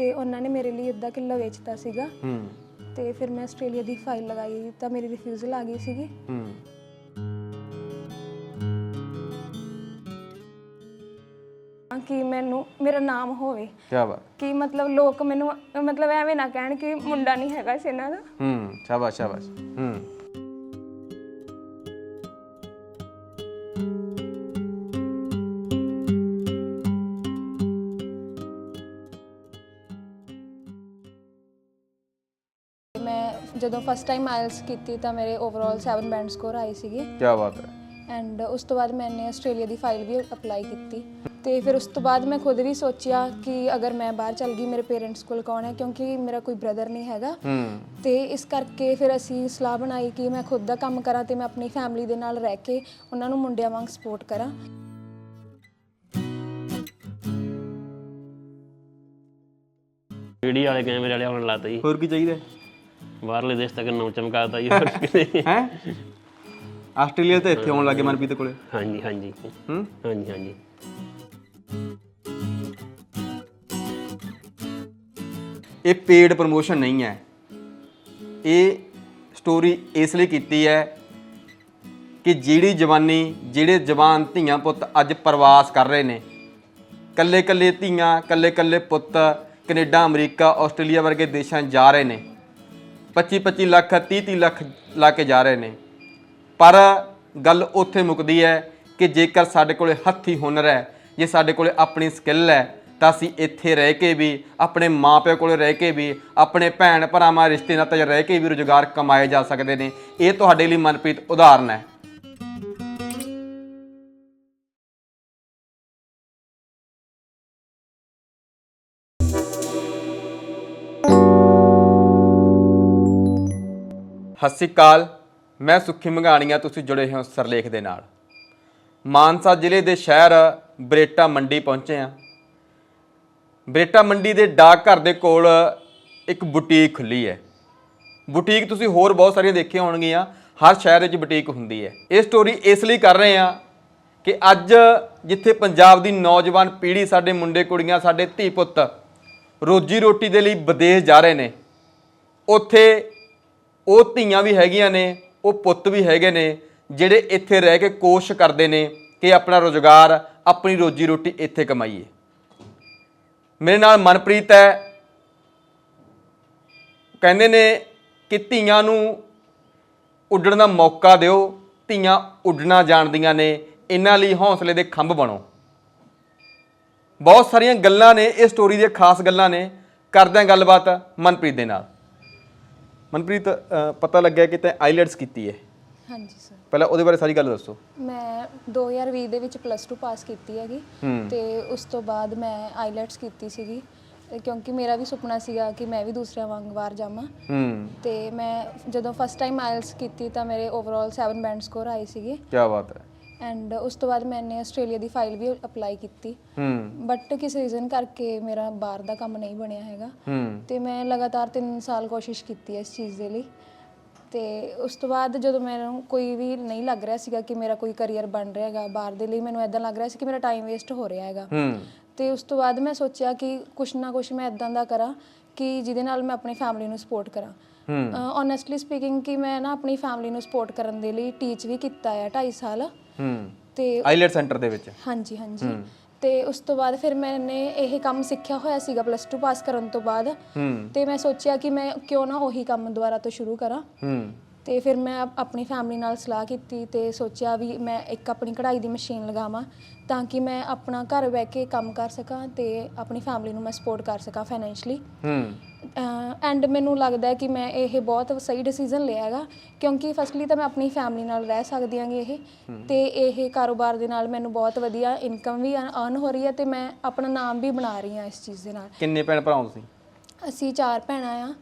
ਤੇ ਉਹਨਾਂ ਨੇ ਮੇਰੇ ਲਈ ਅੱਧਾ ਕਿੱਲਾ ਵੇਚਤਾ ਸੀਗਾ। ਹੂੰ। ਤੇ ਫਿਰ ਮੈਂ ਆਸਟ੍ਰੇਲੀਆ ਦੀ ਫਾਈਲ ਲਗਾਈ ਤਾਂ ਮੇਰੀ ਰਿਫਿਊਜ਼ਲ ਆ ਗਈ ਸੀਗੀ। ਹੂੰ। ਕਿ ਮੈਨੂੰ ਮੇਰਾ ਨਾਮ ਹੋਵੇ। ਕੀ ਬਾਤ। ਕਿ ਮਤਲਬ ਲੋਕ ਮੈਨੂੰ ਮਤਲਬ ਐਵੇਂ ਨਾ ਕਹਿਣ ਕਿ ਮੁੰਡਾ ਨਹੀਂ ਹੈਗਾ ਸੀ ਇਹਨਾਂ ਦਾ। ਹੂੰ ਸ਼ਾਬਾਸ਼ ਸ਼ਾਬਾਸ਼। ਹੂੰ। ਜਦੋਂ ਫਸਟ ਟਾਈਮ ਆਇਲਸ ਕੀਤੀ ਤਾਂ ਮੇਰੇ ਓਵਰਆਲ 7 ਬੈਂਡ ਸਕੋਰ ਆਏ ਸੀਗੇ। ਕੀ ਬਾਤ ਹੈ। ਐਂਡ ਉਸ ਤੋਂ ਬਾਅਦ ਮੈंने ਆਸਟ੍ਰੇਲੀਆ ਦੀ ਫਾਈਲ ਵੀ ਅਪਲਾਈ ਕੀਤੀ। ਤੇ ਫਿਰ ਉਸ ਤੋਂ ਬਾਅਦ ਮੈਂ ਖੁਦ ਵੀ ਸੋਚਿਆ ਕਿ ਅਗਰ ਮੈਂ ਬਾਹਰ ਚੱਲ ਗਈ ਮੇਰੇ ਪੇਰੈਂਟਸ ਕੋਲ ਕੌਣ ਹੈ? ਕਿਉਂਕਿ ਮੇਰਾ ਕੋਈ ਬ੍ਰਦਰ ਨਹੀਂ ਹੈਗਾ। ਹੂੰ। ਤੇ ਇਸ ਕਰਕੇ ਫਿਰ ਅਸੀਂ ਸਲਾਹ ਬਣਾਈ ਕਿ ਮੈਂ ਖੁਦ ਦਾ ਕੰਮ ਕਰਾਂ ਤੇ ਮੈਂ ਆਪਣੀ ਫੈਮਿਲੀ ਦੇ ਨਾਲ ਰਹਿ ਕੇ ਉਹਨਾਂ ਨੂੰ ਮੁੰਡਿਆਂ ਵਾਂਗ ਸਪੋਰਟ ਕਰਾਂ। ਵੀਡੀਓ ਵਾਲੇ ਕੈਮਰੇ ਵਾਲੇ ਆਉਣ ਲੱਗ ਜੀ ਹੋਰ ਕੀ ਚਾਹੀਦਾ? ਬਾਹਰਲੇ ਦੇਸ਼ ਤੱਕ ਨਾਮ ਚਮਕਾਤਾ ਜੀ ਹੋਰ ਕਿਤੇ। ਹੈ? ਆਸਟ੍ਰੇਲੀਆ ਤੇ ਇੱਥੇ ਆਉਣ ਲੱਗੇ ਮਨਪ੍ਰੀਤ ਕੋਲੇ? ਹਾਂਜੀ ਹਾਂਜੀ। ਹੂੰ? ਹਾਂਜੀ ਹਾਂਜੀ। ਇਹ ਪੇਡ ਪ੍ਰੋਮੋਸ਼ਨ ਨਹੀਂ ਹੈ। ਇਹ ਸਟੋਰੀ ਇਸ ਲਈ ਕੀਤੀ ਹੈ ਕਿ ਜਿਹੜੀ ਜਵਾਨੀ ਜਿਹੜੇ ਜਵਾਨ ਧੀਆਂ ਪੁੱਤ ਅੱਜ ਪ੍ਰਵਾਸ ਕਰ ਰਹੇ ਨੇ ਕੱਲੇ ਕੱਲੇ ਧੀਆਂ ਕੱਲੇ ਕੱਲੇ ਪੁੱਤ ਕੈਨੇਡਾ ਅਮਰੀਕਾ ਆਸਟ੍ਰੇਲੀਆ ਵਰਗੇ ਦੇਸ਼ਾਂ ਜਾ ਰਹੇ ਨੇ 25 25 ਲੱਖ 30 30 ਲੱਖ ਲਾ ਕੇ ਜਾ ਰਹੇ ਨੇ। ਪਰ ਗੱਲ ਉੱਥੇ ਮੁੱਕਦੀ ਹੈ ਕਿ ਜੇਕਰ ਸਾਡੇ ਕੋਲੇ ਹੱਥੀ ਹੁਨਰ ਹੈ, ਜੇ ਸਾਡੇ ਕੋਲੇ ਆਪਣੀ ਸਕਿੱਲ ਹੈ, ਤਾਂ ਅਸੀਂ ਇੱਥੇ ਰਹਿ ਕੇ ਵੀ, ਆਪਣੇ ਮਾਪਿਆਂ ਕੋਲ ਰਹਿ ਕੇ ਵੀ, ਆਪਣੇ ਭੈਣ ਭਰਾਵਾਂ ਰਿਸ਼ਤੇ ਨਾਤੇ ਰਹਿ ਕੇ ਵੀ ਰੁਜ਼ਗਾਰ ਕਮਾਏ ਜਾ ਸਕਦੇ ਨੇ। ਇਹ ਤੁਹਾਡੇ ਲਈ ਮਨਪ੍ਰੀਤ ਉਦਾਹਰਨ ਹੈ। ਸਤਿ ਸ਼੍ਰੀ ਅਕਾਲ। ਮੈਂ ਸੁੱਖੀ ਮੰਗਾਣੀਆਂ, ਤੁਸੀਂ ਜੁੜੇ ਹੋ ਸਰਲੇਖ ਦੇ ਨਾਲ। ਮਾਨਸਾ ਜ਼ਿਲ੍ਹੇ ਦੇ ਸ਼ਹਿਰ ਬਰੇਟਾ ਮੰਡੀ ਪਹੁੰਚੇ ਆ ਬਰੇਟਾ ਮੰਡੀ ਦੇ ਡਾਕ ਘਰ ਦੇ ਕੋਲ ਇੱਕ ਬੁਟੀਕ ਖੁੱਲੀ ਹੈ। ਬੁਟੀਕ ਤੁਸੀਂ ਹੋਰ ਬਹੁਤ ਸਾਰੀਆਂ ਦੇਖੀਆਂ ਹੋਣਗੀਆਂ। ਹਰ ਸ਼ਹਿਰ ਵਿੱਚ ਬੁਟੀਕ ਹੁੰਦੀ ਹੈ। ਇਹ ਸਟੋਰੀ ਇਸ ਲਈ ਕਰ ਰਹੇ ਆ ਕਿ ਅੱਜ ਜਿੱਥੇ ਪੰਜਾਬ ਦੀ ਨੌਜਵਾਨ ਪੀੜ੍ਹੀ, ਸਾਡੇ ਮੁੰਡੇ, ਕੁੜੀਆਂ, ਸਾਡੇ ਧੀ ਪੁੱਤ ਰੋਜੀ ਰੋਟੀ ਦੇ ਲਈ ਵਿਦੇਸ਼ ਜਾ ਰਹੇ ਨੇ, ਉੱਥੇ ਉਹ ਧੀਆਂ ਵੀ ਹੈਗੀਆਂ ਨੇ, ਉਹ ਪੁੱਤ ਵੀ ਹੈਗੇ ਨੇ, ਜਿਹੜੇ ਇੱਥੇ ਰਹਿ ਕੇ ਕੋਸ਼ਿਸ਼ ਕਰਦੇ ਨੇ ਕਿ ਆਪਣਾ ਰੋਜ਼ਗਾਰ, ਆਪਣੀ ਰੋਜੀ ਰੋਟੀ ਇੱਥੇ ਕਮਾਈਏ। ਮੇਰੇ ਨਾਲ ਮਨਪ੍ਰੀਤ ਹੈ। ਕਹਿੰਦੇ ਨੇ ਕਿ ਧੀਆਂ ਨੂੰ ਉੱਡਣ ਦਾ ਮੌਕਾ ਦਿਓ, ਧੀਆਂ ਉੱਡਣਾ ਜਾਣਦੀਆਂ ਨੇ, ਇਹਨਾਂ ਲਈ ਹੌਸਲੇ ਦੇ ਖੰਭ ਬਣੋ। ਬਹੁਤ ਸਾਰੀਆਂ ਗੱਲਾਂ ਨੇ, ਇਹ ਸਟੋਰੀ ਦੀਆਂ ਖਾਸ ਗੱਲਾਂ ਨੇ। ਕਰਦੇ ਹਾਂ ਗੱਲਬਾਤ ਮਨਪ੍ਰੀਤ ਦੇ ਨਾਲ। ਮਨਪ੍ਰੀਤ ਅ, ਪਤਾ ਲੱਗਿਆ ਕਿ ਤੈਂ ਆਈਲੈਟਸ ਕੀਤੀ ਹੈ ਹਾਂਜੀ ਸਰ। ਪਹਿਲਾਂ ਉਹਦੇ ਬਾਰੇ ਸਾਰੀ ਗੱਲ ਦੱਸੋ। ਮੈਂ 2020 ਦੇ ਵਿੱਚ ਪਲੱਸ 2 ਪਾਸ ਕੀਤੀ ਹੈਗੀ। ਹੂੰ। ਤੇ ਉਸ ਤੋਂ ਬਾਅਦ ਮੈਂ ਆਈਲੈਟਸ ਕੀਤੀ ਸੀਗੀ। ਤੇ ਕਿਉਂਕਿ ਮੇਰਾ ਵੀ ਸੁਪਨਾ ਸੀਗਾ ਕਿ ਮੈਂ ਵੀ ਦੂਸਰਿਆਂ ਵਾਂਗ ਬਾਹਰ ਜਾਵਾਂ। ਹੂੰ। ਤੇ ਮੈਂ ਜਦੋਂ ਫਸਟ ਟਾਈਮ ਆਇਲਸ ਕੀਤੀ ਤਾਂ ਮੇਰੇ ਓਵਰਆਲ 7 ਬੈਂਡ ਸਕੋਰ ਆਏ ਸੀਗੇ। ਕੀ ਬਾਤ ਹੈ। ਐਂਡ ਉਸ ਤੋਂ ਬਾਅਦ ਮੈंने ਆਸਟ੍ਰੇਲੀਆ ਦੀ ਫਾਈਲ ਵੀ ਅਪਲਾਈ ਕੀਤੀ। ਹੂੰ। ਬਟ ਕਿਸੇ ਰੀਜ਼ਨ ਕਰਕੇ ਮੇਰਾ ਬਾਹਰ ਦਾ ਕੰਮ ਨਹੀਂ ਬਣਿਆ ਹੈਗਾ। ਹੂੰ। ਤੇ ਮੈਂ ਲਗਾਤਾਰ 3 ਸਾਲ ਕੋਸ਼ਿਸ਼ ਕੀਤੀ ਹੈ ਇਸ ਚੀਜ਼ ਦੇ ਲਈ। ਤੇ ਉਸ ਤੋਂ ਬਾਅਦ ਜਦੋਂ ਮੈਨੂੰ ਕੋਈ ਵੀ ਨਹੀਂ ਲੱਗ ਰਿਹਾ ਸੀਗਾ ਕਿ ਮੇਰਾ ਕੋਈ ਕੈਰੀਅਰ ਬਣ ਰਿਹਾ ਹੈਗਾ ਬਾਹਰ ਦੇ ਲਈ ਮੈਨੂੰ ਐਦਾਂ ਲੱਗ ਰਿਹਾ ਸੀ ਕਿ ਮੇਰਾ ਟਾਈਮ ਵੇਸਟ ਹੋ ਰਿਹਾ ਹੈਗਾ। ਹੂੰ। ਤੇ ਉਸ ਤੋਂ ਬਾਅਦ ਮੈਂ ਸੋਚਿਆ ਕਿ ਕੁਛ ਨਾ ਕੁਛ ਮੈਂ ਇਦਾਂ ਦਾ ਕਰਾਂ ਕਿ ਜਿਹਦੇ ਨਾਲ ਮੈਂ ਆਪਣੀ ਫੈਮਿਲੀ ਨੂੰ ਸਪੋਰਟ ਕਰਾਂ। ਹੂੰ। ਓਨੈਸਟਲੀ ਸਪੀਕਿੰਗ ਕਿ ਮੈਂ ਨਾ ਆਪਣੀ ਫੈਮਿਲੀ ਨੂੰ ਸਪੋਰਟ ਕਰਨ ਦੇ ਲਈ ਟੀਚ ਵੀ ਕੀਤਾ ਹੈ 2.5 ਸਾਲ। ਹੂੰ ਤੇ ਆਈਲੈਟ ਸੈਂਟਰ ਦੇ ਵਿੱਚ। ਹਾਂਜੀ ਹਾਂਜੀ। ਤੇ ਉਸ ਤੋਂ ਬਾਅਦ ਫਿਰ ਮੈंने ਇਹ ਕੰਮ ਸਿੱਖਿਆ ਹੋਇਆ ਸੀਗਾ ਪਲੱਸ 2 ਪਾਸ ਕਰਨ ਤੋਂ ਬਾਅਦ। ਹੂੰ। ਤੇ ਮੈਂ ਸੋਚਿਆ ਕਿ ਮੈਂ ਕਿਉਂ ਨਾ ਉਹੀ ਕੰਮ ਦੁਬਾਰਾ ਤੋਂ ਸ਼ੁਰੂ ਕਰਾਂ। ਹੂੰ। ਤੇ ਫਿਰ ਮੈਂ ਆਪ- ਆਪਣੀ ਫੈਮਿਲੀ ਨਾਲ ਸਲਾਹ ਕੀਤੀ ਤੇ ਸੋਚਿਆ ਵੀ ਮੈਂ ਇੱਕ ਆਪਣੀ ਕਢਾਈ ਦੀ ਮਸ਼ੀਨ ਲਗਾਵਾਂ ਤਾਂ ਕਿ ਮੈਂ ਆਪਣਾ ਘਰ ਬਹਿ ਕੇ ਕੰਮ ਕਰ ਸਕਾਂ ਤੇ ਆਪਣੀ ਫੈਮਿਲੀ ਨੂੰ ਮੈਂ ਸਪੋਰਟ ਕਰ ਸਕਾਂ ਫਾਈਨੈਂਸ਼ਲੀ ਹੂੰ। ਐਂਡ ਮੈਨੂੰ ਲੱਗਦਾ ਹੈ ਕਿ ਮੈਂ ਇਹ ਬਹੁਤ ਸਹੀ ਡਿਸੀਜਨ ਲਿਆ ਹੈਗਾ ਕਿਉਂਕਿ ਫਸਟਲੀ ਤਾਂ ਮੈਂ ਆਪਣੀ ਫੈਮਿਲੀ ਨਾਲ ਰਹਿ ਸਕਦੀ ਹਾਂਗੀ ਇਹ ਤੇ ਇਹ ਕਾਰੋਬਾਰ ਦੇ ਨਾਲ ਮੈਨੂੰ ਬਹੁਤ ਵਧੀਆ ਇਨਕਮ ਵੀ ਅਰਨ ਹੋ ਰਹੀ ਹੈ ਤੇ ਮੈਂ ਆਪਣਾ ਨਾਮ ਵੀ ਬਣਾ ਰਹੀ ਹਾਂ ਇਸ ਚੀਜ਼ ਦੇ ਨਾਲ। ਕਿੰਨੇ ਭੈਣ ਭਰਾ ਹੋ ਤੁਸੀਂ? ਅਸੀਂ ਚਾਰ ਭੈਣਾਂ ਆ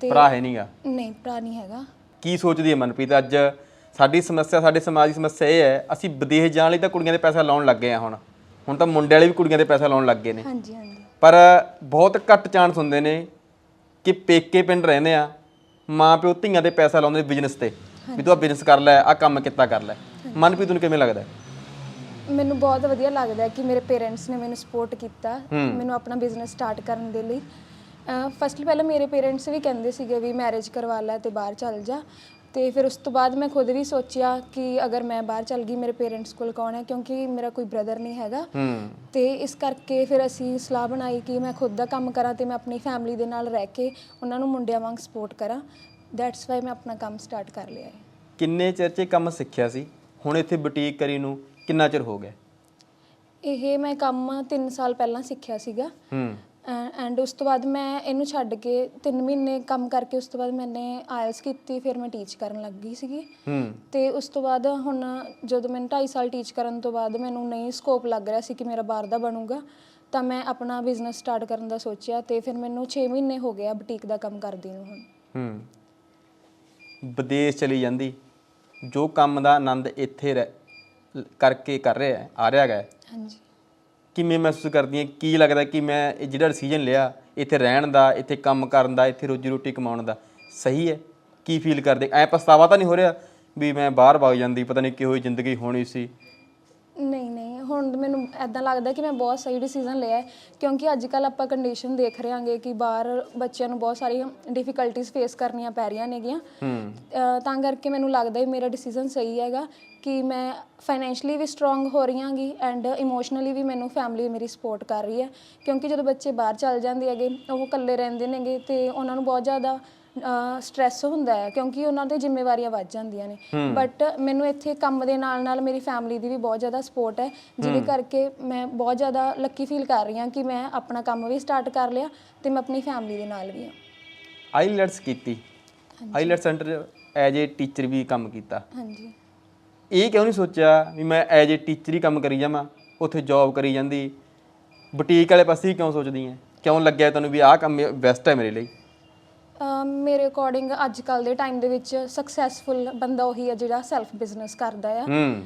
ਤੇ ਭਰਾ ਹੈ ਨਹੀਂਗਾ ਨਹੀਂ ਭਰਾ ਨਹੀਂ ਹੈਗਾ। ਕੀ ਸੋਚਦੀ ਹੈ ਮਨਪ੍ਰੀਤ? ਅੱਜ ਸਾਡੀ ਸਮੱਸਿਆ ਸਾਡੇ ਸਮਾਜ ਦੀ ਸਮੱਸਿਆ ਇਹ ਹੈ ਅਸੀਂ ਵਿਦੇਸ਼ ਜਾਣ ਲਈ ਤਾਂ ਕੁੜੀਆਂ ਦੇ ਪੈਸਾ ਲਾਉਣ ਲੱਗ ਗਏ ਆ ਹੁਣ। ਹੁਣ ਤਾਂ ਮੁੰਡੇ ਵਾਲੇ ਵੀ ਕੁੜੀਆਂ ਦੇ ਪੈਸਾ ਲਾਉਣ ਲੱਗ ਗਏ ਨੇ। ਹਾਂਜੀ ਹਾਂਜੀ। ਪਰ ਬਹੁਤ ਘੱਟ ਚਾਂਸ ਹੁੰਦੇ ਨੇ ਕਿ ਪੇਕੇ ਪਿੰਡ ਰਹਿੰਦੇ ਆ ਮਾਂ ਪਿਓ ਧੀਆਂ ਦੇ ਪੈਸਾ ਲਾਉਂਦੇ ਬਿਜ਼ਨਸ ਤੇ ਵੀ ਤੂੰ ਆ ਬਿਜ਼ਨਸ ਕਰ ਲੈ ਆ ਕੰਮ ਕਿੱਤਾ ਕਰ ਲੈ। ਮਨਪ੍ਰੀਤ ਨੂੰ ਕਿਵੇਂ ਲੱਗਦਾ? ਹੈ? ਮੈਨੂੰ ਬਹੁਤ ਵਧੀਆ ਲੱਗਦਾ ਹੈ ਕਿ ਮੇਰੇ ਪੇਰੈਂਟਸ ਨੇ ਮੈਨੂੰ ਸਪੋਰਟ ਕੀਤਾ ਮੈਨੂੰ ਆਪਣਾ ਬਿਜ਼ਨਸ ਸਟਾਰਟ ਕਰਨ ਦੇ ਲਈ। ਫਸਟਲੀ ਪਹਿਲਾਂ ਮੇਰੇ ਪੇਰੈਂਟਸ ਵੀ ਕਹਿੰਦੇ ਸੀਗੇ ਵੀ ਮੈਰਿਜ ਕਰਵਾ ਲੈ ਤੇ ਬਾਹਰ ਚੱਲ ਜਾ। ਤੇ ਫਿਰ ਉਸ ਤੋਂ ਬਾਅਦ ਮੈਂ ਖੁਦ ਵੀ ਸੋਚਿਆ ਕਿ ਅਗਰ ਮੈਂ ਬਾਹਰ ਚੱਲ ਗਈ ਮੇਰੇ ਪੇਰੈਂਟਸ ਕੋਲ ਕੌਣ ਹੈ? ਕਿਉਂਕਿ ਮੇਰਾ ਕੋਈ ਬ੍ਰਦਰ ਨਹੀਂ ਹੈਗਾ। ਤੇ ਇਸ ਕਰਕੇ ਫਿਰ ਅਸੀਂ ਸਲਾਹ ਬਣਾਈ ਕਿ ਮੈਂ ਖੁਦ ਦਾ ਕੰਮ ਕਰਾਂ ਤੇ ਮੈਂ ਆਪਣੀ ਫੈਮਿਲੀ ਦੇ ਨਾਲ ਰਹਿ ਕੇ ਉਹਨਾਂ ਨੂੰ ਮੁੰਡਿਆਂ ਵਾਂਗ ਸਪੋਰਟ ਕਰਾਂ। ਦੈਟਸ ਵਾਈ ਮੈਂ ਆਪਣਾ ਕੰਮ ਸਟਾਰਟ ਕਰ ਲਿਆ ਹੈ। ਕਿੰਨੇ ਚਿਰ 'ਚ ਕੰਮ ਸਿੱਖਿਆ ਸੀ? ਹੁਣ ਇੱਥੇ ਬੁਟੀਕ ਕਰੀ ਨੂੰ ਕਿੰਨਾ ਚਿਰ ਹੋ ਗਿਆ? ਇਹ ਮੈਂ ਕੰਮ 3 ਸਾਲ ਪਹਿਲਾਂ ਸਿੱਖਿਆ ਸੀਗਾ। ਹੂੰ। ਐਂਡ ਉਸ ਤੋਂ ਬਾਅਦ ਮੈਂ ਇਹਨੂੰ ਛੱਡ ਕੇ 3 ਮਹੀਨੇ ਕੰਮ ਕਰਕੇ ਉਸ ਤੋਂ ਬਾਅਦ ਮੈਨੇ ਆਇਲਸ ਕੀਤੀ ਫਿਰ ਮੈਂ ਟੀਚ ਕਰਨ ਲੱਗ ਗਈ ਸੀਗੀ। ਹੂੰ। ਤੇ ਉਸ ਤੋਂ ਬਾਅਦ ਹੁਣ ਜਦੋਂ ਮੈਨੂੰ 2.5 ਸਾਲ ਟੀਚ ਕਰਨ ਤੋਂ ਬਾਅਦ ਮੈਨੂੰ ਨਹੀਂ ਸਕੋਪ ਲੱਗ ਰਿਹਾ ਸੀ ਕਿ ਮੇਰਾ ਬਾਹਰ ਦਾ ਬਣੂਗਾ ਤਾਂ ਮੈਂ ਆਪਣਾ ਬਿਜ਼ਨਸ ਸਟਾਰਟ ਕਰਨ ਦਾ ਸੋਚਿਆ ਤੇ ਫਿਰ ਮੈਨੂੰ 6 ਮਹੀਨੇ ਹੋ ਗਏ ਆ ਬੁਟੀਕ ਦਾ ਕੰਮ ਕਰਦੀ ਨੂੰ ਹੁਣ। ਹੂੰ। ਵਿਦੇਸ਼ ਚਲੀ ਜਾਂਦੀ ਜੋ ਕੰਮ ਦਾ ਆਨੰਦ ਇੱਥੇ ਰਹਿ- ਕਰਕੇ ਕਰ ਰਿਹਾ ਹੈ, ਆ ਰਿਹਾ ਹੈਗਾ ਹੈ, ਹਾਂਜੀ। ਕਿਵੇਂ ਮਹਿਸੂਸ ਕਰਦੀ ਹੈ ਕੀ ਲੱਗਦਾ ਕਿ ਮੈਂ ਇਹ ਜਿਹੜਾ ਡਿਸੀਜਨ ਲਿਆ ਇੱਥੇ ਰਹਿਣ ਦਾ ਇੱਥੇ ਕੰਮ ਕਰਨ ਦਾ ਇੱਥੇ ਰੋਜੀ ਰੋਟੀ ਕਮਾਉਣ ਦਾ ਸਹੀ ਹੈ? ਕੀ ਫੀਲ ਕਰਦੇ? ਐ ਪਛਤਾਵਾ ਤਾਂ ਨਹੀਂ ਹੋ ਰਿਹਾ ਵੀ ਮੈਂ ਬਾਹਰ ਵਗ ਜਾਂਦੀ ਪਤਾ ਨਹੀਂ ਕਿਹੋ ਜਿਹੀ ਜ਼ਿੰਦਗੀ ਹੋਣੀ ਸੀ? ਨਹੀਂ ਨਹੀਂ ਹੁਣ ਮੈਨੂੰ ਐਦਾਂ ਲੱਗਦਾ ਕਿ ਮੈਂ ਬਹੁਤ ਸਹੀ ਡਿਸੀਜਨ ਲਿਆ ਹੈ ਕਿਉਂਕਿ ਅੱਜ ਕੱਲ ਆਪਾਂ ਕੰਡੀਸ਼ਨ ਦੇਖ ਰਹੇ ਹਾਂਗੇ ਕਿ ਬਾਹਰ ਬੱਚਿਆਂ ਨੂੰ ਬਹੁਤ ਸਾਰੀਆਂ ਡਿਫਿਕਲਟੀਆਂ ਫੇਸ ਕਰਨੀਆਂ ਪੈ ਰਹੀਆਂ ਨੇਗੀਆਂ। ਤਾਂ ਕਰਕੇ ਮੈਨੂੰ ਲੱਗਦਾ ਹੈ ਮੇਰਾ ਡਿਸੀਜਨ ਸਹੀ ਹੈਗਾ। ਕਿ ਮੈਂ ਫਾਈਨੈਂਸ਼ਲੀ ਵੀ ਸਟਰੋਂਗ ਹੋ ਰਹੀ ਹਾਂਗੀ ਐਂਡ ਇਮੋਸ਼ਨਲੀ ਵੀ ਮੈਨੂੰ ਫੈਮਿਲੀ ਮੇਰੀ ਸਪੋਰਟ ਕਰ ਰਹੀ ਹੈ। ਕਿਉਂਕਿ ਜਦੋਂ ਬੱਚੇ ਬਾਹਰ ਚੱਲ ਜਾਂਦੇ ਹੈਗੇ ਉਹ ਇਕੱਲੇ ਰਹਿੰਦੇ ਨੇਗੇ ਤੇ ਉਹਨਾਂ ਨੂੰ ਬਹੁਤ ਜ਼ਿਆਦਾ ਸਟ੍ਰੈਸ ਹੁੰਦਾ ਹੈ ਕਿਉਂਕਿ ਉਹਨਾਂ ਤੇ ਜ਼ਿੰਮੇਵਾਰੀਆਂ ਵੱਧ ਜਾਂਦੀਆਂ ਨੇ। ਬਟ ਮੈਨੂੰ ਇੱਥੇ ਕੰਮ ਦੇ ਨਾਲ ਨਾਲ ਮੇਰੀ ਫੈਮਿਲੀ ਦੀ ਵੀ ਬਹੁਤ ਜ਼ਿਆਦਾ ਸਪੋਰਟ ਹੈ ਜਿਹਦੇ ਕਰਕੇ ਮੈਂ ਬਹੁਤ ਜ਼ਿਆਦਾ ਲੱਕੀ ਫੀਲ ਕਰ ਰਹੀ ਹਾਂ ਕਿ ਮੈਂ ਆਪਣਾ ਕੰਮ ਵੀ ਸਟਾਰਟ ਕਰ ਲਿਆ ਤੇ ਮੈਂ ਆਪਣੀ ਫੈਮਿਲੀ ਦੇ ਨਾਲ ਵੀ ਹਾਂ। ਆਈਲੈਟਸ ਕੀਤੀ। IELTS centre as a teacher ਵੀ ਕੰਮ ਕੀਤਾ। ਹਾਂਜੀ। ਇਹ ਕਿਉਂ ਨਹੀਂ ਸੋਚਿਆ ਵੀ ਮੈਂ ਐਜ ਏ ਟੀਚਰ ਹੀ ਕੰਮ ਕਰੀ ਜਾਵਾਂ ਉੱਥੇ ਜੌਬ ਕਰੀ ਜਾਂਦੀ। ਬੁਟੀਕ ਵਾਲੇ ਪਾਸੇ ਹੀ ਕਿਉਂ ਸੋਚਦੀ ਐ? ਕਿਉਂ ਲੱਗਿਆ ਤੈਨੂੰ ਵੀ ਆਹ ਕੰਮ ਬੈਸਟ ਹੈ ਮੇਰੇ ਲਈ? ਅਮ ਮੇਰੇ ਅਕੋਰਡਿੰਗ ਅੱਜ ਕੱਲ ਦੇ ਟਾਈਮ ਦੇ ਵਿੱਚ ਸਕਸੈਸਫੁਲ ਬੰਦਾ ਉਹੀ ਹੈ ਜਿਹੜਾ ਸੈਲਫ ਬਿਜ਼ਨਸ ਕਰਦਾ ਆ। ਹੂੰ।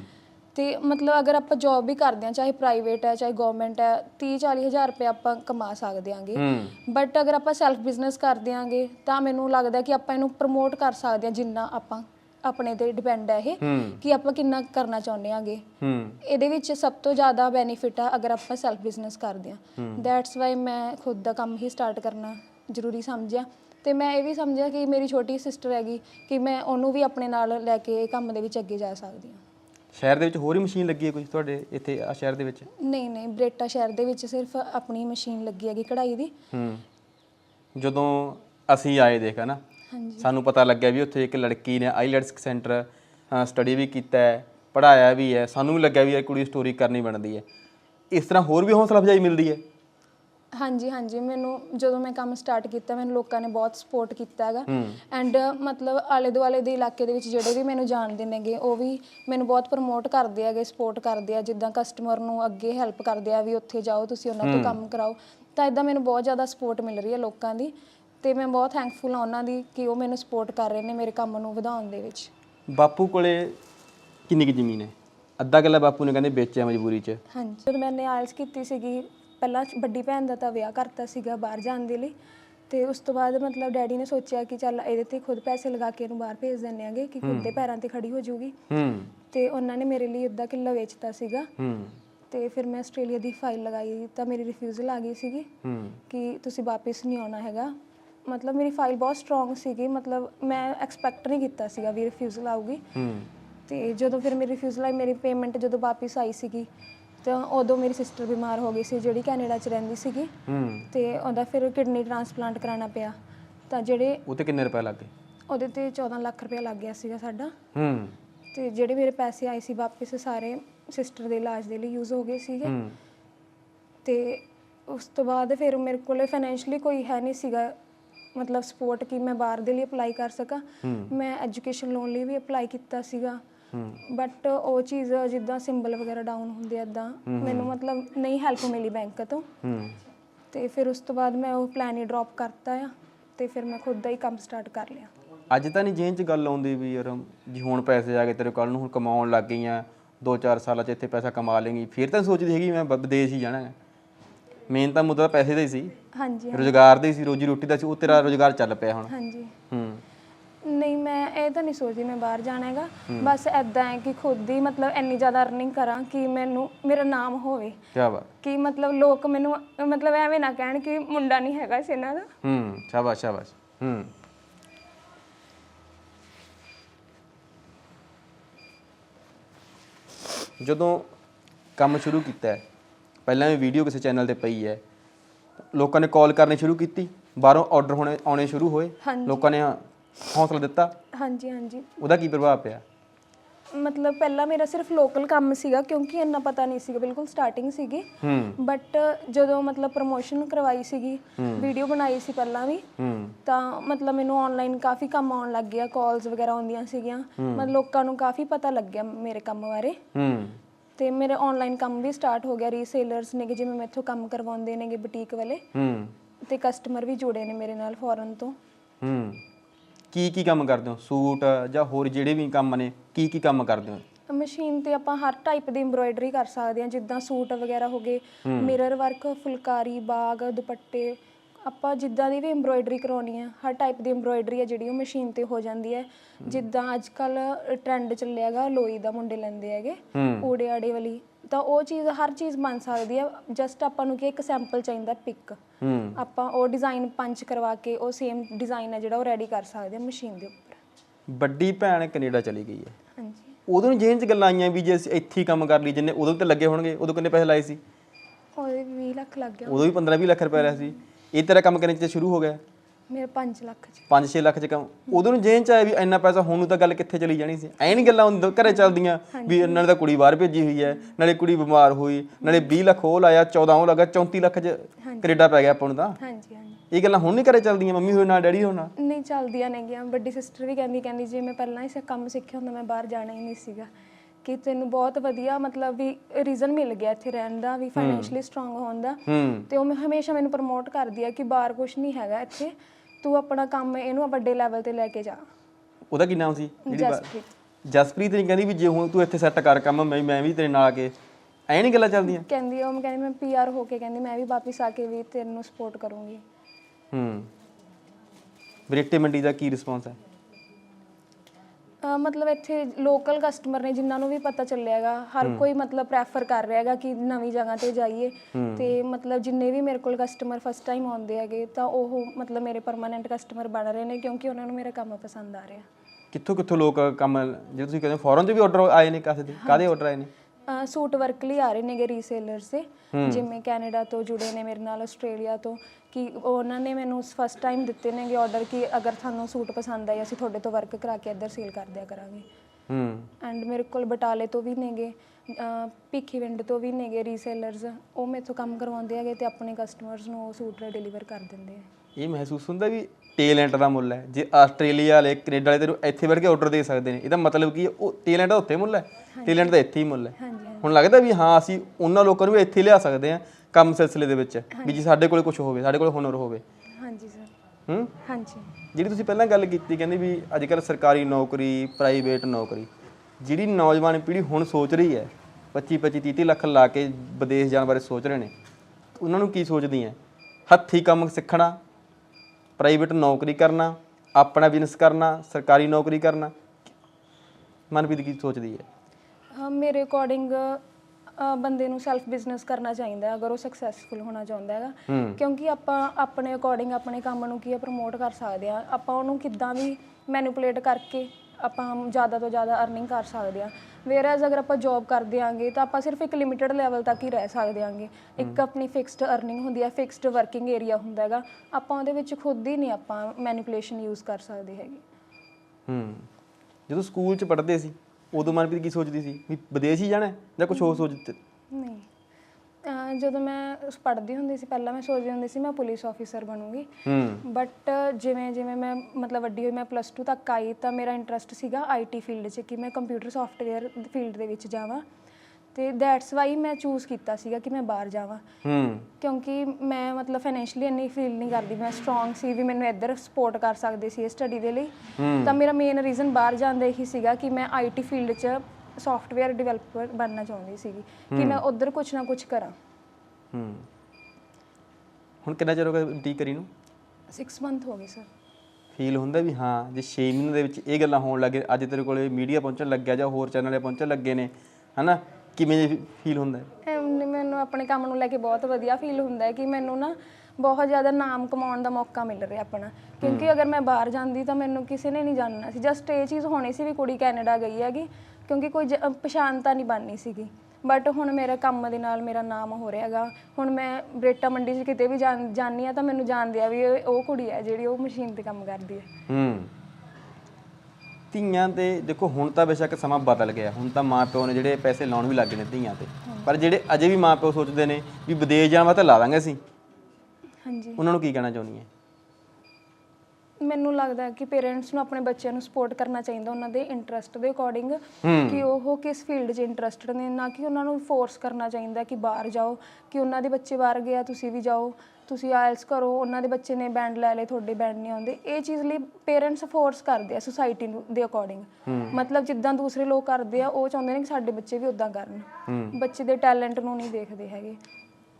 ਤੇ ਮਤਲਬ ਅਗਰ ਆਪਾਂ ਜੌਬ ਵੀ ਕਰਦੇ ਹਾਂ ਚਾਹੇ ਪ੍ਰਾਈਵੇਟ ਹੈ ਚਾਹੇ ਗਵਰਨਮੈਂਟ ਹੈ 30 40 ਹਜ਼ਾਰ ਰੁਪਏ ਆਪਾਂ ਕਮਾ ਸਕਦੇ ਆਂਗੇ। ਹੂੰ। ਬਟ ਅਗਰ ਆਪਾਂ ਸੈਲਫ ਬਿਜ਼ਨਸ ਕਰਦੇ ਆਂਗੇ ਤਾਂ ਮੈਨੂੰ ਲੱਗਦਾ ਕਿ ਆਪਾਂ ਇਹਨੂੰ ਪ੍ਰਮੋਟ ਕਰ ਸਕਦੇ ਹਾਂ ਜਿੰਨਾ ਆਪਾਂ ਆਪਣੇ ਤੇ ਡਿਪੈਂਡ ਹੈ ਇਹ ਕਿ ਆਪਾਂ ਕਿੰਨਾ ਕਰਨਾ ਚਾਹੁੰਦੇ ਆਂਗੇ। ਹੂੰ। ਇਹਦੇ ਵਿੱਚ ਸਭ ਤੋਂ ਜ਼ਿਆਦਾ ਬੈਨੀਫਿਟ ਆ ਅਗਰ ਆਪਾਂ ਸੈਲਫ ਬਿਜ਼ਨਸ ਕਰਦੇ ਹਾਂ। ਦੈਟਸ ਵਾਈ ਮੈਂ ਖੁਦ ਦਾ ਕੰਮ ਹੀ ਸਟਾਰਟ ਕਰਨਾ ਜ਼ਰੂਰੀ ਸਮਝਿਆ। ਤੇ ਮੈਂ ਇਹ ਵੀ ਸਮਝਿਆ ਕਿ ਮੇਰੀ ਛੋਟੀ ਸਿਸਟਰ ਹੈਗੀ ਕਿ ਮੈਂ ਉਹਨੂੰ ਵੀ ਆਪਣੇ ਨਾਲ ਲੈ ਕੇ ਇਹ ਕੰਮ ਦੇ ਵਿੱਚ ਅੱਗੇ ਜਾ ਸਕਦੀ ਹਾਂ। ਸ਼ਹਿਰ ਦੇ ਵਿੱਚ ਹੋਰ ਹੀ ਮਸ਼ੀਨ ਲੱਗੀ ਹੈ ਕੋਈ ਤੁਹਾਡੇ ਇੱਥੇ ਆ ਸ਼ਹਿਰ ਦੇ ਵਿੱਚ? ਨਹੀਂ ਨਹੀਂ ਬਰੇਟਾ ਸ਼ਹਿਰ ਦੇ ਵਿੱਚ ਸਿਰਫ ਆਪਣੀ ਮਸ਼ੀਨ ਲੱਗੀ ਹੈਗੀ ਕਢਾਈ ਦੀ। ਹੂੰ। ਜਦੋਂ ਅਸੀਂ ਆਏ ਦੇਖ ਨਾ? ਸਾਨੂੰ ਪਤਾ ਲੱਗਿਆ ਵੀ ਉੱਥੇ ਇੱਕ ਲੜਕੀ ਨੇ ਆਈਲੈਟਸ ਸੈਂਟਰ ਸਟੱਡੀ ਵੀ ਕੀਤਾ ਹੈ ਪੜਾਇਆ ਵੀ ਹੈ। ਸਾਨੂੰ ਵੀ ਲੱਗਿਆ ਵੀ ਇਹ ਕੁੜੀ ਸਟੋਰੀ ਕਰਨੀ ਬਣਦੀ ਹੈ। ਇਸ ਤਰ੍ਹਾਂ ਹੋਰ ਵੀ ਹੌਸਲਾ ਅਫਜ਼ਾਈ ਮਿਲਦੀ ਹੈ? ਹਾਂਜੀ ਹਾਂਜੀ। ਮੈਨੂੰ ਜਦੋਂ ਮੈਂ ਕੰਮ ਸਟਾਰਟ ਕੀਤਾ ਮੈਨੂੰ ਲੋਕਾਂ ਨੇ ਬਹੁਤ ਸਪੋਰਟ ਕੀਤਾ ਹੈਗਾ। ਐਂਡ ਮਤਲਬ ਆਲੇ ਦੁਆਲੇ ਦੇ ਇਲਾਕੇ ਦੇ ਵਿੱਚ ਜਿਹੜੇ ਵੀ ਮੈਨੂੰ ਜਾਣਦੇ ਨੇਗੇ ਉਹ ਵੀ ਮੈਨੂੰ ਬਹੁਤ ਪ੍ਰਮੋਟ ਕਰਦੇ ਹੈਗੇ ਸਪੋਰਟ ਕਰਦੇ ਆ। ਜਿੱਦਾਂ ਕਸਟਮਰ ਨੂੰ ਅੱਗੇ ਹੈਲਪ ਕਰਦੇ ਆ ਵੀ ਉੱਥੇ ਜਾਓ ਤੁਸੀਂ ਉਹਨਾਂ ਤੋਂ ਕੰਮ ਕਰਾਓ। ਤਾਂ ਇਦਾਂ ਮੈਨੂੰ ਬਹੁਤ ਜ਼ਿਆਦਾ ਸਪੋਰਟ ਮਿਲ ਰਹੀ ਹੈ ਲੋਕਾਂ ਦੀ। ਤੇ ਮੈਂ ਬਹੁਤ ਥੈਂਕਫੁਲ ਹਾਂ ਉਹਨਾਂ ਦੀ ਕਿ ਉਹ ਮੈਨੂੰ ਸਪੋਰਟ ਕਰ ਰਹੇ ਨੇ ਮੇਰੇ ਕੰਮ ਨੂੰ ਵਧਾਉਣ ਦੇ ਵਿੱਚ। ਬਾਪੂ ਕੋਲੇ ਕਿੰਨੀ ਕੁ ਜ਼ਮੀਨ ਹੈ? ਅੱਧਾ ਕਿੱਲਾ ਬਾਪੂ ਨੇ ਕਹਿੰਦੇ ਵੇਚਿਆ ਮਜਬੂਰੀ 'ਚ। ਹਾਂਜੀ। ਜਦੋਂ ਮੈंने ਆਇਲਸ ਕੀਤੀ ਸੀਗੀ ਪਹਿਲਾਂ ਵੱਡੀ ਭੈਣ ਦਾ ਤਾਂ ਵਿਆਹ ਕਰਤਾ ਸੀਗਾ ਬਾਹਰ ਜਾਣ ਦੇ ਲਈ। ਤੇ ਉਸ ਤੋਂ ਬਾਅਦ ਮਤਲਬ ਡੈਡੀ ਨੇ ਸੋਚਿਆ ਕਿ ਚੱਲ ਇਹਦੇ ਤੇ ਖੁਦ ਪੈਸੇ ਲਗਾ ਕੇ ਇਹਨੂੰ ਬਾਹਰ ਭੇਜ ਦਿੰਨੇ ਆਂਗੇ ਕਿ ਖੁਦ ਦੇ ਪੈਰਾਂ ਤੇ ਖੜੀ ਹੋ ਜਾਊਗੀ। ਹੂੰ। ਤੇ ਉਹਨਾਂ ਨੇ ਮੇਰੇ ਲਈ ਅੱਧਾ ਕਿੱਲਾ ਵੇਚਤਾ ਸੀਗਾ। ਹੂੰ। ਤੇ ਫਿਰ ਮੈਂ ਆਸਟ੍ਰੇਲੀਆ ਦੀ ਫਾਈਲ ਲਗਾਈ ਤਾਂ ਮੇਰੀ ਰਿਫਿਊਜ਼ਲ ਆ ਗਈ ਸੀਗੀ ਹੂੰ। ਕਿ ਤੁਸੀਂ ਵਾਪਸ ਨਹੀਂ ਆਉਣਾ ਹੈਗਾ। ਮਤਲਬ ਮੇਰੀ ਫਾਈਲ ਬਹੁਤ ਸਟਰੋਂਗ ਸੀਗੀ ਮਤਲਬ ਮੈਂ ਐਕਸਪੈਕਟ ਨਹੀਂ ਕੀਤਾ ਸੀਗਾ ਵੀ ਰਿਫਿਊਜ਼ਲ ਆਊਗੀ। ਹੂੰ। ਤੇ ਜਦੋਂ ਫਿਰ ਮੇਰੀ ਰਿਫਿਊਜ਼ਲ ਆਈ ਮੇਰੀ ਪੇਮੈਂਟ ਜਦੋਂ ਵਾਪਸ ਆਈ ਸੀਗੀ ਤਾਂ ਉਦੋਂ ਮੇਰੀ ਸਿਸਟਰ ਬਿਮਾਰ ਹੋ ਗਈ ਸੀ ਜਿਹੜੀ ਕੈਨੇਡਾ 'ਚ ਰਹਿੰਦੀ ਸੀਗੀ। ਹੂੰ। ਤੇ ਉਹਦਾ ਫਿਰ ਕਿਡਨੀ ਟ੍ਰਾਂਸਪਲਾਂਟ ਕਰਾਉਣਾ ਪਿਆ। ਤਾਂ ਜਿਹੜੇ ਉਹ ਤੇ ਕਿੰਨੇ ਰੁਪਏ ਲੱਗੇ ਉਹਦੇ ਤੇ 14 ਲੱਖ ਰੁਪਏ ਲੱਗ ਗਿਆ ਸੀਗਾ ਸਾਡਾ। ਹੂੰ। ਤੇ ਜਿਹੜੇ ਮੇਰੇ ਪੈਸੇ ਆਏ ਸੀ ਵਾਪਸ ਸਾਰੇ ਸਿਸਟਰ ਦੇ ਇਲਾਜ ਦੇ ਲਈ ਯੂਜ਼ ਹੋ ਗਏ ਸੀਗੇ। ਹੂੰ। ਤੇ ਉਸ ਤੋਂ ਬਾਅਦ ਫਿਰ ਮੇਰੇ ਕੋਲੇ ਫਾਈਨੈਂਸ਼ਲੀ ਕੋਈ ਹੈ ਨਹੀਂ ਸੀਗਾ। ਮਤਲਬ ਸਪੋਰਟ ਕਿ ਮੈਂ ਬਾਹਰ ਦੇ ਲਈ ਅਪਲਾਈ ਕਰ ਸਕਾਂ। ਮੈਂ ਐਜੂਕੇਸ਼ਨ ਲੋਨ ਲਈ ਵੀ ਅਪਲਾਈ ਕੀਤਾ ਸੀਗਾ। ਬਟ ਉਹ ਚੀਜ਼ ਜਿੱਦਾਂ ਸਿੰਬਲ ਵਗੈਰਾ ਡਾਊਨ ਹੁੰਦੇ ਇਦਾਂ ਮੈਨੂੰ ਮਤਲਬ ਨਹੀਂ ਹੈਲਪ ਮਿਲੀ ਬੈਂਕ ਤੋਂ। ਤੇ ਫਿਰ ਉਸ ਤੋਂ ਬਾਅਦ ਮੈਂ ਉਹ ਪਲਾਨ ਹੀ ਡ੍ਰੌਪ ਕਰਤਾ ਆ ਤੇ ਫਿਰ ਮੈਂ ਖੁਦ ਦਾ ਹੀ ਕੰਮ ਸਟਾਰਟ ਕਰ ਲਿਆ। ਅੱਜ ਤਾਂ ਨਹੀਂ ਜੇਨ 'ਚ ਗੱਲ ਆਉਂਦੀ ਵੀ ਯਾਰ ਜੀ ਹੁਣ ਪੈਸੇ ਆ ਗਏ ਤੇਰੇ ਕੱਲ ਨੂੰ ਹੁਣ ਕਮਾਉਣ ਲੱਗ ਗਈਆਂ 2-4 ਸਾਲਾਂ 'ਚ ਇੱਥੇ ਪੈਸਾ ਕਮਾ ਲੇਂਗੀ। ਫਿਰ ਤਾਂ ਸੋਚਦੀ ਹੈਗੀ ਮੈਂ ਵਿਦੇਸ਼ ਹੀ ਜਾਣਾ ਹੈ। ਮੇਨ ਤਾਂ ਮੁੱਦਾ ਪੈਸੇ ਦਾ ਹੀ ਸੀ। ਹਾਂਜੀ ਹਾਂ- ਰੋਜ਼ਗਾਰ ਦਾ ਹੀ ਸੀ ਰੋਜੀ ਰੋਟੀ ਦਾ ਸੀ ਉਹ ਤੇਰਾ ਰੋਜ਼ਗਾਰ ਚੱਲ ਪਿਆ ਹੁਣ। ਹਾਂਜੀ। ਹੂੰ ਨਹੀਂ ਮੈਂ ਇਹ ਤਾਂ ਨਹੀਂ ਸੋਚਦੀ ਮੈਂ ਬਾਹਰ ਜਾਣਾ ਹੈਗਾ। ਬਸ ਐਦਾਂ ਹੈ ਕਿ ਖੁਦ ਹੀ ਮਤਲਬ ਇੰਨੀ ਜ਼ਿਆਦਾ ਅਰਨਿੰਗ ਕਰਾਂ ਕਿ ਮੈਨੂੰ ਮੇਰਾ ਨਾਮ ਹੋਵੇ। ਕੀ ਬਾਤ। ਕਿ ਮਤਲਬ ਲੋਕ ਮੈਨੂੰ ਮਤਲਬ ਐਵੇਂ ਨਾ ਕਹਿਣ ਕਿ ਮੁੰਡਾ ਨਹੀਂ ਹੈਗਾ ਸੀ ਇਹਨਾਂ ਦਾ। ਹੂੰ ਸ਼ਾਬਾਸ਼ ਸ਼ਾਬਾਸ਼। ਹੂੰ ਜਦੋਂ ਕੰਮ ਸ਼ੁਰੂ ਕੀਤਾ ਹੈ, ਪਹਿਲਾਂ ਵੀ ਵੀਡੀਓ ਕਿਸੇ ਚੈਨਲ ਤੇ ਪਈ ਹੈ। ਲੋਕਾਂ ਨੇ ਕਾਲ ਕਰਨੀ ਸ਼ੁਰੂ ਕੀਤੀ। ਬਾਹਰੋਂ ਆਰਡਰ ਹੋਣੇ ਆਉਣੇ ਸ਼ੁਰੂ ਹੋਏ। ਹਾਂਜੀ। ਲੋਕਾਂ ਨੇ ਹੌਸਲਾ ਦਿੱਤਾ। ਹਾਂਜੀ ਹਾਂਜੀ। ਉਹਦਾ ਕੀ ਪ੍ਰਭਾਵ ਪਿਆ? ਮਤਲਬ ਪਹਿਲਾਂ ਮੇਰਾ ਸਿਰਫ ਲੋਕਲ ਕੰਮ ਸੀਗਾ ਕਿਉਂਕਿ ਇੰਨਾ ਪਤਾ ਨਹੀਂ ਸੀਗਾ। ਬਿਲਕੁਲ ਸਟਾਰਟਿੰਗ ਸੀਗੀ। ਹੂੰ। ਬਟ ਜਦੋਂ ਮਤਲਬ ਪ੍ਰੋਮੋਸ਼ਨ ਕਰਵਾਈ ਸੀਗੀ ਵੀਡੀਓ ਬਣਾਈ ਸੀ ਪਹਿਲਾਂ ਵੀ ਹੂੰ। ਤਾਂ ਮਤਲਬ ਮੈਨੂੰ ਆਨਲਾਈਨ ਕਾਫੀ ਕੰਮ ਆਉਣ ਲੱਗ ਗਿਆ ਕਾਲਸ ਵਗੈਰਾ ਆਉਂਦੀਆਂ ਸੀਗੀਆਂ। ਮਤਲਬ ਲੋਕਾਂ ਨੂੰ ਕਾਫੀ ਪਤਾ ਲੱਗਿਆ ਮੇਰੇ ਕੰਮ ਬਾਰੇ। ਹੂੰ। ਤੇ ਮੇਰੇ ਆਨਲਾਈਨ ਕੰਮ ਵੀ ਸਟਾਰਟ ਹੋ ਗਿਆ ਰੀਸੇਲਰਸ ਨੇਗੇ ਜਿਵੇਂ ਮੈਥੋਂ ਕੰਮ ਕਰਵਾਉਂਦੇ ਨੇਗੇ ਬੁਟੀਕ ਵਾਲੇ। ਹੂੰ। ਤੇ ਕਸਟਮਰ ਵੀ ਜੁੜੇ ਨੇ ਮੇਰੇ ਨਾਲ ਫੋਰਨ ਤੋਂ। ਹੂੰ। ਕੀ ਕੀ ਕੰਮ ਕਰਦੇ ਹੋ? ਸੂਟ ਜਾਂ ਹੋਰ ਜਿਹੜੇ ਵੀ ਕੰਮ ਨੇ ਕੀ ਕੀ ਕੰਮ ਕਰਦੇ ਹੋ? ਮਸ਼ੀਨ ਤੇ ਆਪਾਂ ਹਰ ਟਾਈਪ ਦੀ ਐਮਬ੍ਰੋਇਡਰੀ ਕਰ ਸਕਦੇ ਹਾਂ ਜਿੱਦਾਂ ਸੂਟ ਵਗੈਰਾ ਹੋ ਗਏ ਮਿਰਰ ਵਰਕ ਫੁਲਕਾਰੀ ਬਾਗ ਦੁਪੱਟੇ ਆਪਾਂ ਜਿੱਦਾਂ ਦੀ ਵੀ ਐਮਬ੍ਰੋਇਡਰੀ ਕਰਾਉਣੀ ਹੈ ਹਰ ਟਾਈਪ ਦੀ ਐਮਬ੍ਰੋਇਡਰੀ ਹੈ ਜਿਹੜੀ ਉਹ ਮਸ਼ੀਨ ਤੇ ਹੋ ਜਾਂਦੀ ਹੈ ਜਿੱਦਾਂ ਅੱਜ ਕੱਲ ਟ੍ਰੈਂਡ ਚੱਲਿਆਗਾ ਲੋਈ ਦਾ ਮੁੰਡੇ ਲੈਂਦੇ ਹੈਗੇ ਊੜੇ ਆੜੇ ਵਾਲੀ। ਤਾਂ ਉਹ ਚੀਜ਼ ਹਰ ਚੀਜ਼ ਬਣ ਸਕਦੀ ਹੈ ਜਸਟ ਆਪਾਂ ਨੂੰ ਕਿ ਇੱਕ ਸੈਂਪਲ ਚਾਹੀਦਾ ਪਿਕ ਆਪਾਂ ਉਹ ਡਿਜ਼ਾਈਨ ਪੰਚ ਕਰਵਾ ਕੇ ਉਹ ਸੇਮ ਡਿਜ਼ਾਈਨ ਹੈ ਜਿਹੜਾ ਉਹ ਰੈਡੀ ਕਰ ਸਕਦੇ ਹਾਂ ਮਸ਼ੀਨ ਦੇ ਉੱਪਰ। ਵੱਡੀ ਭੈਣ ਕੈਨੇਡਾ ਚਲੀ ਗਈ ਹੈ। ਹਾਂਜੀ। ਉਦੋਂ ਨੂੰ ਜੇਨ ਚ ਗੱਲਾਂ ਆਈਆਂ ਵੀ ਜੇ ਅਸੀਂ ਇੱਥੇ ਹੀ ਕੰਮ ਕਰ ਲਈ ਜਿੰਨੇ ਉਦੋਂ ਤੇ ਲੱਗੇ ਹੋਣਗੇ ਉਦੋਂ ਕਿੰਨੇ ਪੈਸੇ ਲਾਏ ਸੀ? ਉਹਦੇ ਵੀ 20 ਲੱਖ ਲੱਗ ਗਿਆ। ਉਦੋਂ ਵੀ 15 20 ਲੱਖ ਰੁਪਏ ਰਿਹਾ ਸੀ। ਇਹ ਤੇਰਾ ਕੰਮ ਕਰਨ ਚ ਸ਼ੁਰੂ ਹੋ ਗਿਆ? ਮੇਰੇ 5 ਲੱਖ ਚ। 5-6 ਲੱਖ ਚ ਕੰਮ। ਉਦੋਂ ਨੂੰ ਜੇਨ ਚ ਆਇਆ ਵੀ ਇੰਨਾ ਪੈਸਾ ਹੁਣ ਨੂੰ ਤਾਂ ਗੱਲ ਕਿੱਥੇ ਚਲੀ ਜਾਣੀ ਸੀ? ਐ ਨਹੀਂ ਗੱਲਾਂ ਹੁਣ ਘਰੇ ਚੱਲਦੀਆਂ ਵੀ ਨਾਲੇ ਤਾਂ ਕੁੜੀ ਬਾਹਰ ਭੇਜੀ ਹੋਈ ਹੈ ਨਾਲੇ ਕੁੜੀ ਬਿਮਾਰ ਹੋਈ ਨਾਲੇ 20 ਲੱਖ ਉਹ ਲਾਇਆ 14 ਉਹ ਲੱਗਾ 34 ਲੱਖ ਚ ਕੈਨੇਡਾ ਪੈ ਗਿਆ ਆਪਾਂ ਨੂੰ ਤਾਂ। ਹਾਂਜੀ ਹਾਂਜੀ। ਇਹ ਗੱਲਾਂ ਹੁਣ ਨਹੀਂ ਘਰੇ ਚੱਲਦੀਆਂ ਮੰਮੀ ਹੋਏ ਨਾਲ ਡੈਡੀ ਨਾਲ? ਨਹੀਂ ਚੱਲਦੀਆਂ ਨੇਗੀਆਂ ਵੱਡੀ ਸਿਸਟਰ ਵੀ ਕਹਿੰਦੀ ਕਹਿੰਦੀ ਜੇ ਮੈਂ ਪਹਿਲਾਂ ਹੀ ਕੰਮ ਸਿੱਖਿਆ ਹੁੰਦਾ ਮੈਂ ਬਾਹਰ ਜਾਣਾ ਹੀ ਨਹੀਂ ਸੀਗਾ। ਕਿ ਤੈਨੂੰ ਬਹੁਤ ਵਧੀਆ ਮਤਲਬ ਵੀ ਰੀਜ਼ਨ ਮਿਲ ਗਿਆ ਇੱਥੇ ਰਹਿਣ ਦਾ ਵੀ ਫਾਈਨੈਂਸ਼ੀਅਲੀ ਸਟਰੋਂਗ ਹੋਣ ਦਾ। ਹੂੰ। ਤੇ ਉਹ ਮੈਂ ਹਮੇਸ਼ਾ ਮੈਨੂੰ ਪ੍ਰਮੋਟ ਕਰਦੀ ਆ ਕਿ ਬਾਹਰ ਕੁਝ ਨਹੀਂ ਹੈਗਾ ਇੱਥੇ। ਤੂੰ ਆਪਣਾ ਕੰਮ ਇਹਨੂੰ ਵੱਡੇ ਲੈਵਲ ਤੇ ਲੈ ਕੇ ਜਾ। ਉਹਦਾ ਕੀ ਨਾਮ ਸੀ? ਜਿਹੜੀ ਬਾ- ਜਸਪ੍ਰੀਤ। ਜਸਪ੍ਰੀਤ ਨੇ ਕਹਿੰਦੀ ਵੀ ਜੇ ਹੁਣ ਤੂੰ ਇੱਥੇ ਸੈੱਟ ਕਰ ਕੰਮ ਮੈਂ ਮੈਂ ਵੀ ਤੇਰੇ ਨਾਲ ਆ ਕੇ ਐ ਨਹੀਂ ਗੱਲਾਂ ਚੱਲਦੀਆਂ? ਕਹਿੰਦੀ ਆ, ਉਹ ਮੈਂ ਕਹਿੰਦੀ ਮੈਂ ਪੀਆਰ ਹੋ ਕੇ ਕਹਿੰਦੀ ਮੈਂ ਵੀ ਵਾਪਿਸ ਆ ਕੇ ਵੀ ਤੈਨੂੰ ਸਪੋਰਟ ਕਰੂੰਗੀ। ਹੂੰ। ਬਰੇਟੇ ਮੰਡੀ ਦਾ ਕੀ ਰਿਸਪੌਂਸ ਹੈ ਮਤਲਬ ਇੱਥੇ ਲੋਕਲ ਕਸਟਮਰ ਨੇ ਜਿਨ੍ਹਾਂ ਨੂੰ ਵੀ ਪਤਾ ਚੱਲਿਆਗਾ ਹਰ ਕੋਈ ਮਤਲਬ ਪ੍ਰੈਫਰ ਕਰ ਰਿਹਾ ਹੈਗਾ ਕਿ ਨਵੀਂ ਜਗ੍ਹਾ ਤੇ ਜਾਈਏ। ਤੇ ਮਤਲਬ ਜਿੰਨੇ ਵੀ ਮੇਰੇ ਕੋਲ ਕਸਟਮਰ ਫਸਟ ਟਾਈਮ ਆਉਂਦੇ ਹੈਗੇ ਤਾਂ ਉਹ ਮਤਲਬ ਮੇਰੇ ਪਰਮਾਨੈਂਟ ਕਸਟਮਰ ਬਣ ਰਹੇ ਨੇ ਕਿਉਂਕਿ ਉਹਨਾਂ ਨੂੰ ਮੇਰਾ ਕੰਮ ਪਸੰਦ ਆ ਰਿਹਾ। ਕਿੱਥੋਂ ਕਿੱਥੋਂ ਲੋਕ ਕੰਮ ਜੇ ਤੁਸੀਂ ਕਹਿੰਦੇ ਫੋਰਨ 'ਚ ਵੀ ਆਰਡਰ ਆਏ ਨੇ ਕਾਸੇ ਦੇ ਕਾਦੇ ਆਰਡਰ ਆਏ ਨੇ? ਸੂਟ ਵਰਕ ਲਈ ਆ ਰਹੇ ਨੇਗੇ ਰੀਸੇਲਰਸ ਦੇ। ਜਿਵੇਂ ਕੈਨੇਡਾ ਤੋਂ ਜੁੜੇ ਨੇ ਮੇਰੇ ਨਾਲ ਆਸਟ੍ਰੇਲੀਆ ਤੋਂ ਕਿ ਉਹਨਾਂ ਨੇ ਮੈਨੂੰ ਫਸਟ ਟਾਈਮ ਦਿੱਤੇ ਨੇਗੇ ਆਰਡਰ ਕਿ ਅਗਰ ਤੁਹਾਨੂੰ ਸੂਟ ਪਸੰਦ ਆਏ ਅਸੀਂ ਤੁਹਾਡੇ ਤੋਂ ਵਰਕ ਕਰਾ ਕੇ ਇੱਧਰ ਸੇਲ ਕਰ ਦਿਆ ਕਰਾਂਗੇ। ਹੂੰ। ਐਂਡ ਮੇਰੇ ਕੋਲ ਬਟਾਲੇ ਤੋਂ ਵੀ ਨੇਗੇ। ਅਹ ਭਿੱਖੀਵਿੰਡ ਤੋਂ ਵੀ ਨੇਗੇ ਰੀਸੇਲਰਸ ਉਹ ਮੇਥੋਂ ਕੰਮ ਕਰਵਾਉਂਦੇ ਹੈਗੇ ਤੇ ਆਪਣੇ ਕਸਟਮਰਸ ਨੂੰ ਉਹ ਸੂਟ ਡਿਲੀਵਰ ਕਰ ਦਿੰਦੇ ਆ। ਇਹ ਮਹਿਸੂਸ ਹੁੰਦਾ ਵੀ ਟੈਲੈਂਟ ਦਾ ਮੁੱਲ ਹੈ। ਜੇ ਆਸਟ੍ਰੇਲੀਆ ਵਾਲੇ ਕੈਨੇਡਾ ਵਾਲੇ ਤੈਨੂੰ ਇੱਥੇ ਬੈਠ ਕੇ ਆਰਡਰ ਦੇ ਸਕਦੇ ਨੇ ਇਹਦਾ ਮਤਲਬ ਕੀ ਹੈ? ਉਹ ਟੈਲੈਂਟ ਦਾ ਉੱਥੇ ਮੁੱਲ ਹੈ? ਟੈਲੈਂਟ ਦਾ ਇੱਥੇ ਹੀ ਮੁੱਲ ਹੈ। ਹੁਣ ਲੱਗਦਾ ਵੀ ਹਾਂ ਅਸੀਂ ਉਹਨਾਂ ਲੋਕਾਂ ਨੂੰ ਇੱਥੇ ਲਿਆ ਸਕਦੇ ਹਾਂ ਕੰਮ ਸਿਲਸਿਲੇ ਦੇ ਵਿੱਚ ਵੀ ਜੇ ਸਾਡੇ ਕੋਲ ਕੁਝ ਹੋਵੇ ਸਾਡੇ ਕੋਲ ਹੁਨਰ ਹੋਵੇ। ਹਾਂਜੀ ਸਰ ਹੂੰ? ਹਾਂਜੀ। ਜਿਹੜੀ ਤੁਸੀਂ ਪਹਿਲਾਂ ਗੱਲ ਕੀਤੀ ਕਹਿੰਦੇ ਵੀ ਅੱਜ ਕੱਲ ਸਰਕਾਰੀ ਨੌਕਰੀ ਪ੍ਰਾਈਵੇਟ ਨੌਕਰੀ ਜਿਹੜੀ ਨੌਜਵਾਨ ਪੀੜ੍ਹੀ ਹੁਣ ਸੋਚ ਰਹੀ ਹੈ 25 25 30 30 ਲੱਖ ਲਾ ਕੇ ਵਿਦੇਸ਼ ਜਾਣ ਬਾਰੇ ਸੋਚ ਰਹੇ ਨੇ ਉਹਨਾਂ ਨੂੰ ਕੀ ਸੋਚਦੀ ਹੈ ਹੱਥੀ ਕੰਮ ਸਿੱਖਣਾ ਪ੍ਰਾਈਵੇਟ ਨੌਕਰੀ ਕਰਨਾ ਆਪਣਾ ਬਿਜ਼ਨਸ ਕਰਨਾ ਸਰਕਾਰੀ ਨੌਕਰੀ ਕਰਨਾ ਮਨਪ੍ਰੀਤ ਕੀ ਸੋਚਦੀ ਹੈ? ਮੇਰੇ ਅਕੋਰਡਿੰਗ ਬੰਦੇ ਨੂੰ ਸੈਲਫ ਬਿਜ਼ਨਸ ਕਰਨਾ ਚਾਹੀਦਾ ਹੈ ਅਗਰ ਉਹ ਸਕਸੈਸਫੁਲ ਹੋਣਾ ਚਾਹੁੰਦਾ ਹੈਗਾ। ਕਿਉਂਕਿ ਆਪਾਂ ਆਪਣੇ ਅਕੋਰਡਿੰਗ ਆਪਣੇ ਕੰਮ ਨੂੰ ਕੀ ਹੈ ਪ੍ਰਮੋਟ ਕਰ ਸਕਦੇ ਆ ਆਪਾਂ ਉਹਨੂੰ ਕਿੱਦਾਂ ਵੀ ਮੈਨੀਪੂਲੇਟ ਕਰਕੇ ਆਪਾਂ ਜ਼ਿਆਦਾ ਤੋਂ ਜ਼ਿਆਦਾ ਅਰਨਿੰਗ ਕਰ ਸਕਦੇ ਆ ਵੇਅਰਐਜ਼ ਅਗਰ ਆਪਾਂ ਜੌਬ ਕਰਦੇ ਆਂਗੇ ਤਾਂ ਆਪਾਂ ਸਿਰਫ ਇੱਕ ਲਿਮਿਟਡ ਲੈਵਲ ਤੱਕ ਹੀ ਰਹਿ ਸਕਦੇ ਆਂਗੇ ਇੱਕ ਆਪਣੀ ਫਿਕਸਡ ਅਰਨਿੰਗ ਹੁੰਦੀ ਹੈ ਫਿਕਸਡ ਵਰਕਿੰਗ ਏਰੀਆ ਹੁੰਦਾ ਹੈਗਾ। ਆਪਾਂ ਉਹਦੇ ਵਿੱਚ ਖੁਦ ਹੀ ਨਹੀਂ ਆਪਾਂ ਮੈਨੀਪੂਲੇਸ਼ਨ ਯੂਜ਼ ਕਰ ਸਕਦੇ ਹੈਗੇ। ਹੂੰ। ਜਦੋਂ ਸਕੂਲ 'ਚ ਪੜ੍ਹਦੇ ਸੀ ਉਦੋਂ ਮਨਪ੍ਰੀਤ ਕੀ ਸੋਚਦੀ ਸੀ? ਵੀ ਵਿਦੇਸ਼ ਹੀ ਜਾਣਾ ਜਾਂ ਕੁਝ ਹੋਰ ਸੋਚ ਨਹੀਂ। ਜਦੋਂ ਮੈਂ ਪੜ੍ਹਦੀ ਹੁੰਦੀ ਸੀ ਪਹਿਲਾਂ ਮੈਂ ਸੋਚਦੀ ਹੁੰਦੀ ਸੀ ਮੈਂ ਪੁਲਿਸ ਆਫੀਸਰ ਬਣੂੰਗੀ। ਹੂੰ। ਬਟ ਜਿਵੇਂ ਜਿਵੇਂ ਮੈਂ ਮਤਲਬ ਵੱਡੀ ਹੋਈ ਮੈਂ ਪਲੱਸ 2 ਤੱਕ ਆਈ ਤਾਂ ਮੇਰਾ ਇੰਟਰਸਟ ਸੀਗਾ ਆਈਟੀ ਫੀਲਡ 'ਚ ਕਿ ਮੈਂ ਕੰਪਿਊਟਰ ਸੌਫਟਵੇਅਰ ਫੀਲਡ ਦੇ ਵਿੱਚ ਜਾਵਾਂ। ਤੇ ਦੈਟਸ ਵਾਈ ਮੈਂ ਚੂਜ਼ ਕੀਤਾ ਸੀਗਾ ਕਿ ਮੈਂ ਬਾਹਰ ਜਾਵਾਂ। ਹੂੰ। ਕਿਉਂਕਿ ਮੈਂ ਮਤਲਬ ਫਾਈਨੈਂਸ਼ੀਅਲੀ ਇੰਨੀ ਫੀਲ ਨਹੀਂ ਕਰਦੀ ਮੈਂ ਸਟਰੋਂਗ ਸੀ ਵੀ ਮੈਨੂੰ ਇੱਧਰ ਸਪੋਰਟ ਕਰ ਸਕਦੇ ਸੀ ਸਟੱਡੀ ਦੇ ਲਈ। ਤਾਂ ਮੇਰਾ ਮੇਨ ਰੀਜ਼ਨ ਬਾਹਰ ਜਾਣ ਦਾ ਇਹੀ ਸੀਗਾ ਕਿ ਮੈਂ ਆਈਟੀ ਫੀਲਡ 'ਚ ਸੌਫਟਵੇਅਰ ਡਿਵੈਲਪਰ ਬਣਨਾ ਚਾਹੁੰਦੀ ਸੀਗੀ ਕਿ ਮੈਂ ਉੱਧਰ ਕੁਝ ਨਾ ਕੁਝ ਕਰਾਂ। ਹੂੰ। ਹੁਣ ਕਿੰਨਾ ਚਿਰ ਹੋ ਗਿਆ ਬੁਟੀਕ ਕਰੀ ਨੂੰ? 6 ਮੰਥ ਹੋ ਗਏ ਸਰ ਫੀਲ ਹੁੰਦਾ ਵੀ ਹਾਂ ਜੇ 6 ਮਹੀਨੇ ਦੇ ਵਿੱਚ ਇਹ ਗੱਲਾਂ ਹੋਣ ਲੱਗੇ ਅੱਜ ਤੇਰੇ ਕੋਲੇ ਮੀਡੀਆ ਪਹੁੰਚਣ ਲੱਗਿਆ ਜਾਂ ਹੋਰ ਚੈਨਲ ਪਹੁੰਚਣ ਲੱਗੇ ਨੇ ਹਨਾ? ਕਿਵੇਂ ਫੀਲ ਹੁੰਦਾ? ਹੈ? ਮੈਨੂੰ ਆਪਣੇ ਕੰਮ ਨੂੰ ਲੈ ਕੇ ਬਹੁਤ ਵਧੀਆ ਫੀਲ ਹੁੰਦਾ ਹੈ ਕਿ ਮੈਨੂੰ ਨਾ ਬਹੁਤ ਜ਼ਿਆਦਾ ਨਾਮ ਕਮਾਉਣ ਦਾ ਮੌਕਾ ਮਿਲ ਰਿਹਾ ਆਪਣਾ। ਕਿਉਂਕਿ ਅਗਰ ਮੈਂ ਬਾਹਰ ਜਾਂਦੀ ਤਾਂ ਮੈਨੂੰ ਕਿਸੇ ਨੇ ਨਹੀਂ ਜਾਣਨਾ ਸੀ। ਜਸਟ ਇਹ ਚੀਜ਼ ਹੋਣੀ ਸੀ ਵੀ ਕੁੜੀ ਕੈਨੇਡਾ ਗਈ ਹੈਗੀ ਕਿਉਂਕਿ ਕੋਈ ਜ- ਪਛਾਣ ਤਾਂ ਨਹੀਂ ਬਣਨੀ ਸੀਗੀ। ਬਟ ਹੁਣ ਮੇਰੇ ਕੰਮ ਦੇ ਨਾਲ ਮੇਰਾ ਨਾਮ ਹੋ ਰਿਹਾਗਾ ਹੁਣ ਮੈਂ ਬਰੇਟਾ ਮੰਡੀ 'ਚ ਕਿਤੇ ਵੀ ਜਾਣ- ਜਾਂਦੀ ਆ ਤਾਂ ਮੈਨੂੰ ਜਾਣਦੇ ਆ ਵੀ ਇਹ ਉਹ ਕੁੜੀ ਹੈ ਜਿਹੜੀ ਉਹ ਮਸ਼ੀਨ ਤੇ ਕੰਮ ਕਰਦੀ ਹੈ। ਹੂੰ। ਧੀਆਂ ਤੇ ਦੇਖੋ ਹੁਣ ਤਾਂ ਬੇਸ਼ੱਕ ਸਮਾਂ ਬਦਲ ਗਿਆ। ਹੁਣ ਤਾਂ ਮਾਂ ਪਿਓ ਨੇ ਜਿਹੜੇ ਪੈਸੇ ਲਾਉਣ ਵੀ ਲੱਗੇ ਨੇ ਧੀਆਂ ਤੇ। ਪਰ ਜਿਹੜੇ ਅਜੇ ਵੀ ਮਾਂ ਪਿਓ ਸੋਚਦੇ ਨੇ ਵੀ ਵਿਦੇਸ਼ ਜਾਣ ਵਾਸਤੇ ਲਾ ਦਾਂਗੇ ਅਸੀਂ। ਹਾਂਜੀ। ਉਹਨਾਂ ਨੂੰ ਕੀ ਕਹਿਣਾ ਚਾਹੁੰਦੀ ਹੈ? ਮੈਨੂੰ ਲੱਗਦਾ ਹੈ ਕਿ ਪੇਰੈਂਟਸ ਨੂੰ ਆਪਣੇ ਬੱਚਿਆਂ ਨੂੰ ਸਪੋਰਟ ਕਰਨਾ ਚਾਹੀਦਾ ਉਹਨਾਂ ਦੇ ਇੰਟਰਸਟ ਦੇ ਅਕੋਰਡਿੰਗ। ਕਿ ਉਹ ਕਿਸ ਫੀਲਡ 'ਚ ਇੰਟਰਸਟਡ ਨੇ ਨਾ ਕਿ ਉਹਨਾਂ ਨੂੰ ਫੋਰਸ ਕਰਨਾ ਚਾਹੀਦਾ ਕਿ ਬਾਹਰ ਜਾਓ ਕਿ ਉਹਨਾਂ ਦੇ ਬੱਚੇ ਬਾਹਰ ਗਿਆ ਤੁਸੀਂ ਵੀ ਜਾਓ ਤੁਸੀਂ ਆਇਲਸ ਕਰੋ ਉਹਨਾਂ ਦੇ ਬੱਚੇ ਨੇ ਬੈਂਡ ਲੈ ਲਏ ਤੁਹਾਡੇ ਬੈਂਡ ਨਹੀਂ ਆਉਂਦੇ। ਇਹ ਚੀਜ਼ ਲਈ ਪੇਰੈਂਟਸ ਫੋਰਸ ਕਰਦੇ ਆ ਸੁਸਾਇਟੀ ਨੂੰ ਦੇ ਅਕੋਰਡਿੰਗ ਮਤਲਬ ਜਿੱਦਾਂ ਦੂਸਰੇ ਲੋਕ ਕਰਦੇ ਆ ਉਹ ਚਾਹੁੰਦੇ ਨੇ ਕਿ ਸਾਡੇ ਬੱਚੇ ਵੀ ਉਦਾਂ ਕਰਨ। ਬੱਚੇ ਦੇ ਟੈਲੈਂਟ ਨੂੰ ਨਹੀਂ ਦੇਖਦੇ ਹੈਗੇ।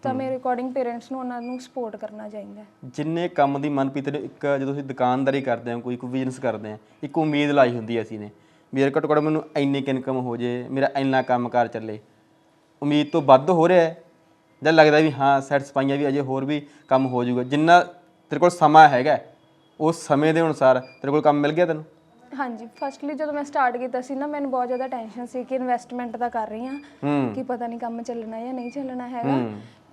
ਤਾਂ ਮੇਰੇ ਅਕੋਰਡਿੰਗ ਪੇਰੈਂਟਸ ਨੂੰ ਉਹਨਾਂ ਨੂੰ ਸਪੋਰਟ ਕਰਨਾ ਚਾਹੀਦਾ ਹੈ। ਜਿੰਨੇ ਕੰਮ ਦੀ ਮਨਪ੍ਰੀਤ ਨੇ ਇੱਕ ਜਦੋਂ ਅਸੀਂ ਦੁਕਾਨਦਾਰੀ ਕਰਦੇ ਹਾਂ ਕੋਈ ਕੋਈ ਬਿਜ਼ਨਸ ਕਰਦੇ ਹਾਂ ਇੱਕ ਉਮੀਦ ਲਾਈ ਹੁੰਦੀ ਹੈ ਅਸੀਂ ਨੇ ਵੀ ਯਾਰ ਘੱਟੋ ਘੱਟ ਮੈਨੂੰ ਇੰਨੀ ਇਨਕਮ ਹੋ ਜੇ ਮੇਰਾ ਇੰਨਾ ਕੰਮਕਾਰ ਚੱਲੇ। ਉਮੀਦ ਤੋਂ ਵੱਧ ਹੋ ਰਿਹਾ ਹੈ ਜਾਂ ਲੱਗਦਾ ਵੀ ਹਾਂ ਸੈਟੀਸਫਾਈਆਂ ਵੀ ਅਜੇ ਹੋਰ ਵੀ ਕੰਮ ਹੋ ਜਾਊਗਾ। ਜਿੰਨਾ ਤੇਰੇ ਕੋਲ ਸਮਾਂ ਹੈਗਾ ਉਸ ਸਮੇਂ ਦੇ ਅਨੁਸਾਰ ਤੇਰੇ ਕੋਲ ਕੰਮ ਮਿਲ ਗਿਆ ਤੈਨੂੰ? ਹਾਂਜੀ ਫਸਟਲੀ ਜਦੋਂ ਮੈਂ ਸਟਾਰਟ ਕੀਤਾ ਸੀ ਨਾ ਮੈਨੂੰ ਬਹੁਤ ਜ਼ਿਆਦਾ ਟੈਨਸ਼ਨ ਸੀ ਕਿ ਇਨਵੈਸਟਮੈਂਟ ਤਾਂ ਕਰ ਰਹੀ ਹਾਂ ਹੂੰ। ਕਿ ਪਤਾ ਨਹੀਂ ਕੰਮ ਚੱਲਣਾ ਜਾਂ ਨਹੀਂ ਚੱਲਣਾ ਹੈਗਾ।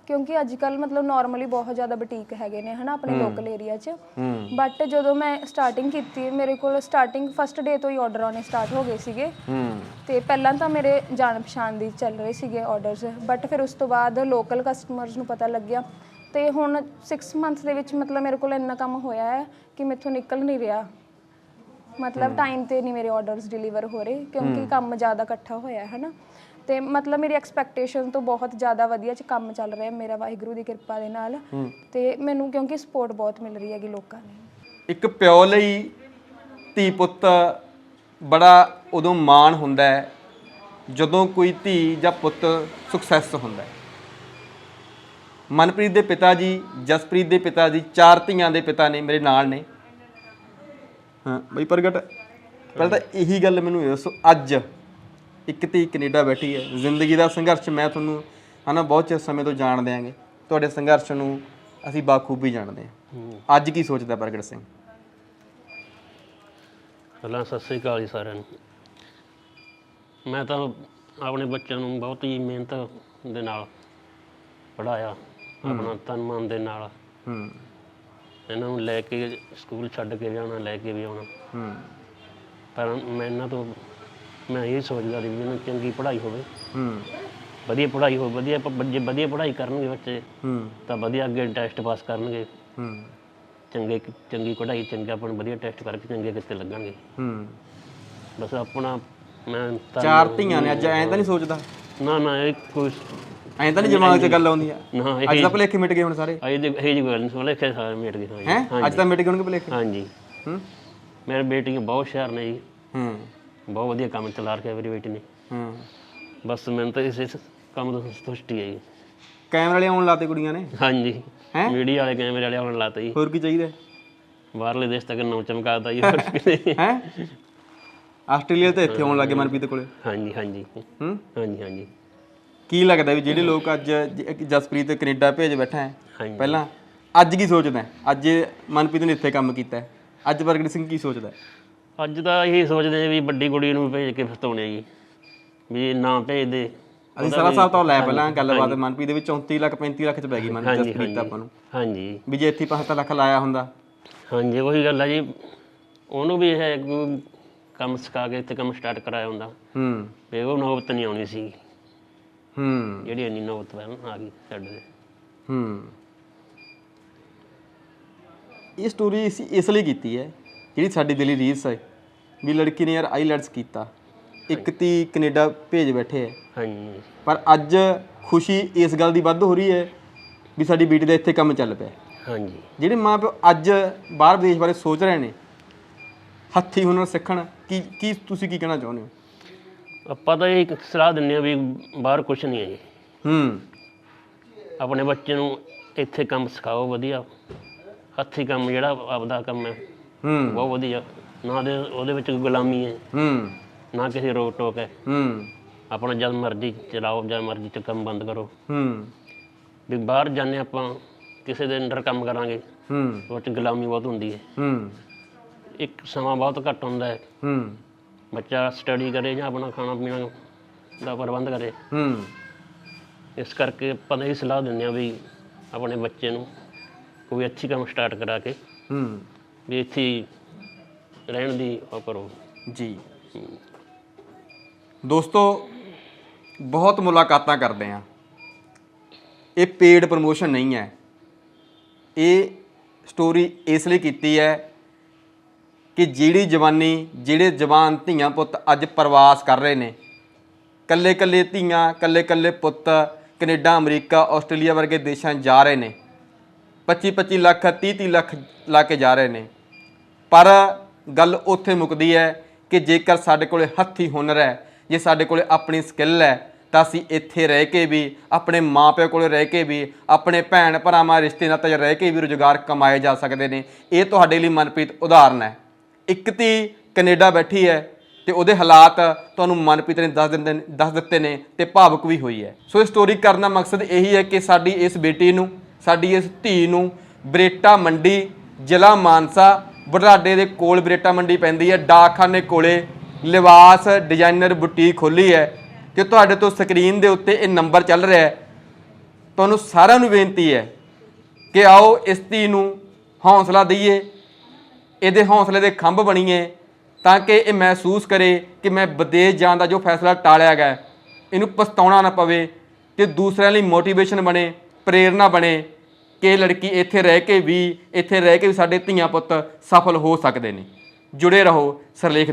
ਕਿਉਂਕਿ ਅੱਜ ਕੱਲ ਮਤਲਬ ਨਾਰਮਲੀ ਬਹੁਤ ਜ਼ਿਆਦਾ ਬੁਟੀਕ ਹੈਗੇ ਨੇ ਹਨਾ ਆਪਣੇ ਲੋਕਲ ਏਰੀਆ 'ਚ। ਬਟ ਜਦੋਂ ਮੈਂ ਸਟਾਰਟਿੰਗ ਕੀਤੀ ਮੇਰੇ ਕੋਲ ਸਟਾਰਟਿੰਗ ਫਸਟ ਡੇ ਤੋਂ ਹੀ ਆਰਡਰ ਆਉਣੇ ਸਟਾਰਟ ਹੋ ਗਏ ਸੀਗੇ। ਤੇ ਪਹਿਲਾਂ ਤਾਂ ਮੇਰੇ ਜਾਣ ਪਛਾਣ ਦੀ ਚੱਲ ਰਹੇ ਸੀਗੇ ਆਰਡਰਸ ਬਟ ਫਿਰ ਉਸ ਤੋਂ ਬਾਅਦ ਲੋਕਲ ਕਸਟਮਰਸ ਨੂੰ ਪਤਾ ਲੱਗਿਆ। ਤੇ ਹੁਣ 6 ਮੰਥ ਦੇ ਵਿੱਚ ਮਤਲਬ ਮੇਰੇ ਕੋਲ ਇੰਨਾ ਕੰਮ ਹੋਇਆ ਹੈ ਕਿ ਮੈਥੋਂ ਨਿਕਲ ਨਹੀਂ ਰਿਹਾ। ਮਤਲਬ ਟਾਈਮ ਤੇ ਨਹੀਂ ਮੇਰੇ ਆਰਡਰਸ ਡਿਲੀਵਰ ਹੋ ਰਹੇ ਕਿਉਂਕਿ ਕੰਮ ਜ਼ਿਆਦਾ ਇਕੱਠਾ ਹੋਇਆ ਹੈ ਹਨਾ। ਤੇ ਮਤਲਬ ਮੇਰੀ ਐਕਸਪੈਕਟੇਸ਼ਨ ਤੋਂ ਬਹੁਤ ਜ਼ਿਆਦਾ ਵਧੀਆ ਚ ਕੰਮ ਚੱਲ ਰਿਹਾ ਮੇਰਾ ਵਾਹਿਗੁਰੂ ਦੀ ਕਿਰਪਾ ਦੇ ਨਾਲ। ਤੇ ਮੈਨੂੰ ਕਿਉਂਕਿ ਸਪੋਰਟ ਬਹੁਤ ਮਿਲ ਰਹੀ ਹੈਗੀ ਲੋਕਾਂ ਦੀ। ਇੱਕ ਪਿਓ ਲਈ ਧੀ ਪੁੱਤ ਬੜਾ ਉਦੋਂ ਮਾਣ ਹੁੰਦਾ ਹੈ ਜਦੋਂ ਕੋਈ ਧੀ ਜਾਂ ਪੁੱਤ ਸਕਸੈਸ ਹੁੰਦਾ ਹੈ। ਮਨਪ੍ਰੀਤ ਦੇ ਪਿਤਾ ਜੀ ਜਸਪ੍ਰੀਤ ਦੇ ਪਿਤਾ ਜੀ ਚਾਰ ਧੀਆਂ ਦੇ ਪਿਤਾ ਨੇ ਮੇਰੇ ਨਾਲ ਨੇ। ਹਾਂ ਬਈ ਪ੍ਰਗਟ ਪਹਿਲਾਂ ਤਾਂ ਇਹੀ ਗੱਲ ਮੈਨੂੰ ਦੱਸੋ ਅੱਜ ਇੱਕ ਧੀ ਕੈਨੇਡਾ ਬੈਠੀ ਹੈ। ਜ਼ਿੰਦਗੀ ਦਾ ਸੰਘਰਸ਼ ਮੈਂ ਤੁਹਾਨੂੰ ਹਨਾ ਬਹੁਤ ਚਿਰ ਸਮੇਂ ਤੋਂ ਜਾਣਦੇ ਆਂਗੇ ਤੁਹਾਡੇ ਸੰਘਰਸ਼ ਨੂੰ ਅਸੀਂ ਬਾਖੂਬੀ ਜਾਣਦੇ ਹਾਂ। ਅੱਜ ਕੀ ਸੋਚਦਾ ਪ੍ਰਗਟ ਸਿੰਘ? ਪਹਿਲਾਂ ਸਤਿ ਸ੍ਰੀ ਅਕਾਲ ਜੀ ਸਾਰਿਆਂ ਨੂੰ। ਮੈਂ ਤਾਂ ਆਪਣੇ ਬੱਚਿਆਂ ਨੂੰ ਬਹੁਤ ਹੀ ਮਿਹਨਤ ਦੇ ਨਾਲ ਪੜਾਇਆ ਆਪਣਾ ਤਨ ਮਨ ਦੇ ਨਾਲ। ਹੂੰ। ਇਹਨਾਂ ਨੂੰ ਲੈ ਕੇ ਸਕੂਲ ਛੱਡ ਕੇ ਜਾਣਾ ਲੈ ਕੇ ਵੀ ਆਉਣਾ। ਹੂੰ। ਪਰ ਮੈਂ ਇਹਨਾਂ ਤੋਂ ਮੈਂ ਇਹ ਸੋਚਦਾ ਸੀ ਨੂੰ ਚੰਗੀ ਪੜ੍ਹਾਈ ਹੋਵੇ। ਹੂੰ। ਵਧੀਆ ਪੜ੍ਹਾਈ ਹੋਵੇ ਵਧੀਆ ਪ- ਬੱਚੇ ਵਧੀਆ ਪੜ੍ਹਾਈ ਕਰਨਗੇ ਬੱਚੇ ਹੂੰ। ਤਾਂ ਵਧੀਆ ਅੱਗੇ ਟੈਸਟ ਪਾਸ ਕਰਨਗੇ। ਹੂੰ। ਚੰਗੇ ਚੰਗੀ ਪੜ੍ਹਾਈ ਚੰਗਾ ਆਪਣਾ ਵਧੀਆ ਟੈਸਟ ਕਰਕੇ ਚੰਗੇ ਕਿਤੇ ਲੱਗਣਗੇ। ਹੂੰ। ਬਸ ਆਪਣਾ ਮੈਂ ਤਾਂ ਚਾਰ ਧੀਆਂ ਨੇ ਅੱਜ ਐਂ ਤਾਂ ਨਹੀਂ ਸੋਚਦਾ? ਨਾ ਨਾ ਇਹ ਕੋਈ ਐਂ ਤਾਂ ਨਹੀਂ ਦਿਮਾਗ 'ਚ ਗੱਲ ਆਉਂਦੀ ਆ? ਨਾ ਅੱਜ ਤਾਂ ਭੁਲੇਖੇ ਮਿਟ ਗਏ ਹੁਣ ਸਾਰੇ। ਇਹ ਜੀ ਇਹ ਜੀ ਗੱਲ ਨਹੀਂ ਸੁਣ ਲਿਖਿਆ ਸਾਰੇ ਮੇਟ ਗਏ। ਹੈ ਅੱਜ ਤਾਂ ਮਿਟ ਗਏ ਹੋਣਗੇ ਭੁਲੇਖੇ? ਹਾਂਜੀ। ਹੂੰ। ਮੇਰੇ ਬੇਟੀਆਂ ਬਹੁਤ ਹੁਸ਼ਿਆਰ ਨੇ ਜੀ। ਹੂੰ। ਬਹੁਤ ਵਧੀਆ ਕੰਮ ਚਲਾ ਰੱਖਿਆ ਮੇਰੀ ਬੇਟੀ ਨੇ। ਹੂੰ। ਬਸ ਮੈਨੂੰ ਤਾਂ ਇਸ ਇਸ ਕੰਮ ਤੋਂ ਸੰਤੁਸ਼ਟੀ ਹੈ ਜੀ। ਕੈਮਰੇ ਵਾਲੇ ਆਉਣ ਲਾਤੇ ਕੁੜੀਆਂ ਨੇ? ਹਾਂਜੀ। ਹੈਂ? ਮੀਡੀਆ ਵਾਲੇ ਕੈਮਰੇ ਵਾਲੇ ਆਉਣ ਲਾਤੇ ਜੀ। ਹੋਰ ਕੀ ਚਾਹੀਦਾ? ਬਾਹਰਲੇ ਦੇਸ਼ ਤੱਕ ਨਾਮ ਚਮਕਾਤਾ ਜੀ ਹੋਰ ਕਿਤੇ। ਹੈ? ਆਸਟ੍ਰੇਲੀਆ ਤੇ ਇੱਥੇ ਆਉਣ ਲੱਗੇ ਮਨਪ੍ਰੀਤ ਕੋਲੇ? ਹਾਂਜੀ ਹਾਂਜੀ। ਹੂੰ? ਹਾਂਜੀ ਹਾਂਜੀ। ਕੀ ਲੱਗਦਾ ਵੀ ਜਿਹੜੇ ਲੋਕ ਅੱਜ ਜ- ਜਸਪ੍ਰੀਤ ਕੈਨੇਡਾ ਭੇਜ ਬੈਠਾ ਹੈ? ਹਾਂਜੀ। ਪਹਿਲਾਂ ਅੱਜ ਕੀ ਸੋਚਦਾ ਹੈ? ਅੱਜ ਮਨਪ੍ਰੀਤ ਨੇ ਇੱਥੇ ਕੰਮ ਕੀਤਾ ਹੈ। ਅੱਜ ਪ੍ਰਗਟ ਸਿੰਘ ਕੀ ਸੋਚਦਾ ਹੈ? ਅੱਜ ਤਾਂ ਇਹ ਸੋਚਦੇ ਆ ਵੀ ਵੱਡੀ ਕੁੜੀ ਨੂੰ ਭੇਜ ਕੇ ਫਸਾਉਣੇ ਜੀ। ਵੀ ਨਾ ਭੇਜਦੇ। ਅਸੀਂ ਸਾਰਾ ਸਾਹਿਬ ਤੋਂ ਲੈ ਪਹਿਲਾਂ ਗੱਲਬਾਤ ਮਨਪ੍ਰੀਤ ਦੇ ਵਿੱਚ 34 ਲੱਖ 35 ਲੱਖ ਚ ਪੈ ਗਈ ਮਨ ਹਾਂਜੀ ਜਸਪ੍ਰੀਤ ਆਪਾਂ ਨੂੰ। ਹਾਂਜੀ। ਵੀ ਜੇ ਇੱਥੇ 75 ਲੱਖ ਲਾਇਆ ਹੁੰਦਾ। ਹਾਂਜੀ ਉਹੀ ਗੱਲ ਹੈ ਜੀ। ਉਹਨੂੰ ਵੀ ਇਹ ਕੰਮ ਸਿਖਾ ਕੇ ਇੱਥੇ ਕੰਮ ਸਟਾਰਟ ਕਰਾਇਆ ਹੁੰਦਾ। ਹੂੰ। ਵੀ ਉਹ ਨੌਬਤ ਨਹੀਂ ਆਉਣੀ ਸੀ। ਹੂੰ। ਜਿਹੜੀ ਇੰਨੀ ਨੌਬਤ ਆ ਗਈ ਸਾਡੇ ਹੂੰ। ਇਹ ਸਟੋਰੀ ਇਸ ਲਈ ਕੀਤੀ ਹੈ ਜਿਹੜੀ ਸਾਡੀ ਦਿਲੀ ਰੀਸ ਹੈ ਵੀ ਲੜਕੀ ਨੇ ਯਾਰ ਆਈਲੈਟਸ ਕੀਤਾ। ਇੱਕ ਤੀ ਕੈਨੇਡਾ ਭੇਜ ਬੈਠੇ ਹੈ ਹਾਂਜੀ। ਪਰ ਅੱਜ ਖੁਸ਼ੀ ਇਸ ਗੱਲ ਦੀ ਵੱਧ ਹੋ ਰਹੀ ਹੈ ਵੀ ਸਾਡੀ ਬੇਟੀ ਦਾ ਇੱਥੇ ਕੰਮ ਚੱਲ ਪਿਆ। ਹਾਂਜੀ। ਜਿਹੜੇ ਮਾਪੇ ਅੱਜ ਬਾਹਰ ਵਿਦੇਸ਼ ਬਾਰੇ ਸੋਚ ਰਹੇ ਨੇ ਹੱਥੀ ਹੁਨਰ ਸਿੱਖਣ ਕੀ ਕੀ ਤੁਸੀਂ ਕੀ ਕਹਿਣਾ ਚਾਹੁੰਦੇ ਹੋ? ਆਪਾਂ ਤਾਂ ਇਹ ਇੱਕ ਸਲਾਹ ਦਿੰਦੇ ਆ ਵੀ ਬਾਹਰ ਕੁਝ ਨਹੀਂ ਹੈ ਜੀ। ਹੂੰ। ਆਪਣੇ ਬੱਚੇ ਨੂੰ ਇੱਥੇ ਕੰਮ ਸਿਖਾਓ ਵਧੀਆ। ਹੱਥੀ ਕੰਮ ਜਿਹੜਾ ਆਪਦਾ ਕੰਮ ਹੈ ਹੂੰ। ਬਹੁਤ ਵਧੀਆ। ਨਾ ਦੇ ਉਹਦੇ ਵਿੱਚ ਗੁਲਾਮੀ ਹੈ। ਹੂੰ। ਨਾ ਕਿਸੇ ਰੋਕ ਟੋਕ ਹੈ। ਹੂੰ। ਆਪਣਾ ਜਦ ਮਰਜ਼ੀ ਚਲਾਓ ਜਦ ਮਰਜ਼ੀ ਚ ਕੰਮ ਬੰਦ ਕਰੋ। ਹੂੰ। ਵੀ ਬਾਹਰ ਜਾਂਦੇ ਆਪਾਂ ਕਿਸੇ ਦੇ ਅੰਡਰ ਕੰਮ ਕਰਾਂਗੇ ਹੂੰ। ਉਹ ਚ ਗੁਲਾਮੀ ਬਹੁਤ ਹੁੰਦੀ ਹੈ। ਹੂੰ। ਇੱਕ ਸਮਾਂ ਬਹੁਤ ਘੱਟ ਹੁੰਦਾ ਹੈ। ਹੂੰ। ਬੱਚਾ ਸਟੱਡੀ ਕਰੇ ਜਾਂ ਆਪਣਾ ਖਾਣਾ ਪੀਣਾ ਦਾ ਪ੍ਰਬੰਧ ਕਰੇ। ਹੂੰ। ਇਸ ਕਰਕੇ ਆਪਾਂ ਤਾਂ ਇਹ ਸਲਾਹ ਦਿੰਦੇ ਆ ਵੀ ਆਪਣੇ ਬੱਚੇ ਨੂੰ ਕੋਈ ਅੱਛੀ ਕੰਮ ਸਟਾਰਟ ਕਰਾ ਕੇ। ਹੂੰ। ਵੀ ਇੱਥੇ ਰਹਿਣ ਦੀ ਉਹ ਕਰੋ ਜੀ। ਦੋਸਤੋ, ਬਹੁਤ ਮੁਲਾਕਾਤਾਂ ਕਰਦੇ ਆ ਇਹ ਪੇਡ ਪ੍ਰਮੋਸ਼ਨ ਨਹੀਂ ਹੈ। ਇਹ ਸਟੋਰੀ ਇਸ ਲਈ ਕੀਤੀ ਹੈ ਕਿ ਜਿਹੜੀ ਜਵਾਨੀ, ਜਿਹੜੇ ਜਵਾਨ ਧੀਆਂ ਪੁੱਤ ਅੱਜ ਪ੍ਰਵਾਸ ਕਰ ਰਹੇ ਨੇ ਕੱਲੇ ਕੱਲੇ ਧੀਆਂ ਕੱਲੇ ਕੱਲੇ ਪੁੱਤ ਕੈਨੇਡਾ, ਅਮਰੀਕਾ, ਆਸਟ੍ਰੇਲੀਆ ਵਰਗੇ ਦੇਸ਼ਾਂ ਜਾ ਰਹੇ ਨੇ 25 25 ਲੱਖ 30 30 ਲੱਖ ਲਾ ਕੇ ਜਾ ਰਹੇ ਨੇ। ਪਰ ਗੱਲ ਉੱਥੇ ਮੁੱਕਦੀ ਹੈ ਕਿ ਜੇਕਰ ਸਾਡੇ ਕੋਲੇ ਹੱਥੀ ਹੁਨਰ ਹੈ, ਜੇ ਸਾਡੇ ਕੋਲੇ ਆਪਣੀ ਸਕਿੱਲ ਹੈ, ਤਾਂ ਅਸੀਂ ਇੱਥੇ ਰਹਿ ਕੇ ਵੀ, ਆਪਣੇ ਮਾਪਿਆਂ ਕੋਲ ਰਹਿ ਕੇ ਵੀ, ਆਪਣੇ ਭੈਣ ਭਰਾਵਾਂ ਰਿਸ਼ਤੇ ਨਾਤੇ ਰਹਿ ਕੇ ਵੀ ਰੁਜ਼ਗਾਰ ਕਮਾਏ ਜਾ ਸਕਦੇ ਨੇ। ਇਹ ਤੁਹਾਡੇ ਲਈ ਮਨਪ੍ਰੀਤ ਉਦਾਹਰਨ ਹੈ। ਇੱਕ ਧੀ ਕੈਨੇਡਾ ਬੈਠੀ ਹੈ ਤੇ ਉਹਦੇ ਹਾਲਾਤ ਤੁਹਾਨੂੰ ਮਨਪ੍ਰੀਤ ਨੇ ਦੱਸ ਦਿੰਦੇ ਨੇ, ਦੱਸ ਦਿੱਤੇ ਨੇ ਤੇ ਭਾਵੁਕ ਵੀ ਹੋਈ ਹੈ। ਸੋ ਇਹ ਸਟੋਰੀ ਕਰਨ ਦਾ ਮਕਸਦ ਇਹੀ ਹੈ ਕਿ ਸਾਡੀ ਇਸ ਬੇਟੀ ਨੂੰ, ਸਾਡੀ ਇਸ ਧੀ ਨੂੰ ਬਰੇਟਾ ਮੰਡੀ, ਜ਼ਿਲ੍ਹਾ ਮਾਨਸਾ ਬਰਨਾਡੇ ਦੇ ਕੋਲ ਬਰੇਟਾ ਮੰਡੀ ਪੈਂਦੀ ਹੈ, ਡਾਕਖਾਨੇ ਕੋਲੇ ਲਿਵਾਸ ਡਿਜ਼ਾਈਨਰ ਬੁਟੀਕ ਖੋਲੀ ਹੈ ਕਿ ਤੁਹਾਡੇ ਤੋਂ ਸਕਰੀਨ ਦੇ ਉੱਤੇ ਇਹ ਨੰਬਰ ਚੱਲ ਰਿਹਾ ਹੈ। ਤੁਹਾਨੂੰ ਸਾਰਿਆਂ ਨੂੰ ਬੇਨਤੀ ਹੈ ਕਿ ਆਓ ਇਸ ਧੀ ਨੂੰ ਹੌਸਲਾ ਦਈਏ, ਇਹਦੇ ਹੌਸਲੇ ਦੇ ਖੰਭ ਬਣੀਏ ਤਾਂ ਕਿ ਇਹ ਮਹਿਸੂਸ ਕਰੇ ਕਿ ਮੈਂ ਵਿਦੇਸ਼ ਜਾਣ ਦਾ ਜੋ ਫੈਸਲਾ ਟਾਲਿਆ ਗਿਆ ਇਹਨੂੰ ਪਛਤਾਉਣਾ ਨਾ ਪਵੇ ਤੇ ਦੂਸਰਿਆਂ ਲਈ ਮੋਟੀਵੇਸ਼ਨ ਬਣੇ, ਪ੍ਰੇਰਣਾ ਬਣੇ। ਕਿ ਲੜਕੀ ਇੱਥੇ ਰਹਿ ਕੇ ਵੀ, ਇੱਥੇ ਰਹਿ ਕੇ ਵੀ ਸਾਡੇ ਧੀਆਂ ਪੁੱਤ ਸਫਲ ਹੋ ਸਕਦੇ ਨੇ। ਜੁੜੇ ਰਹੋ ਸਰਲੇਖ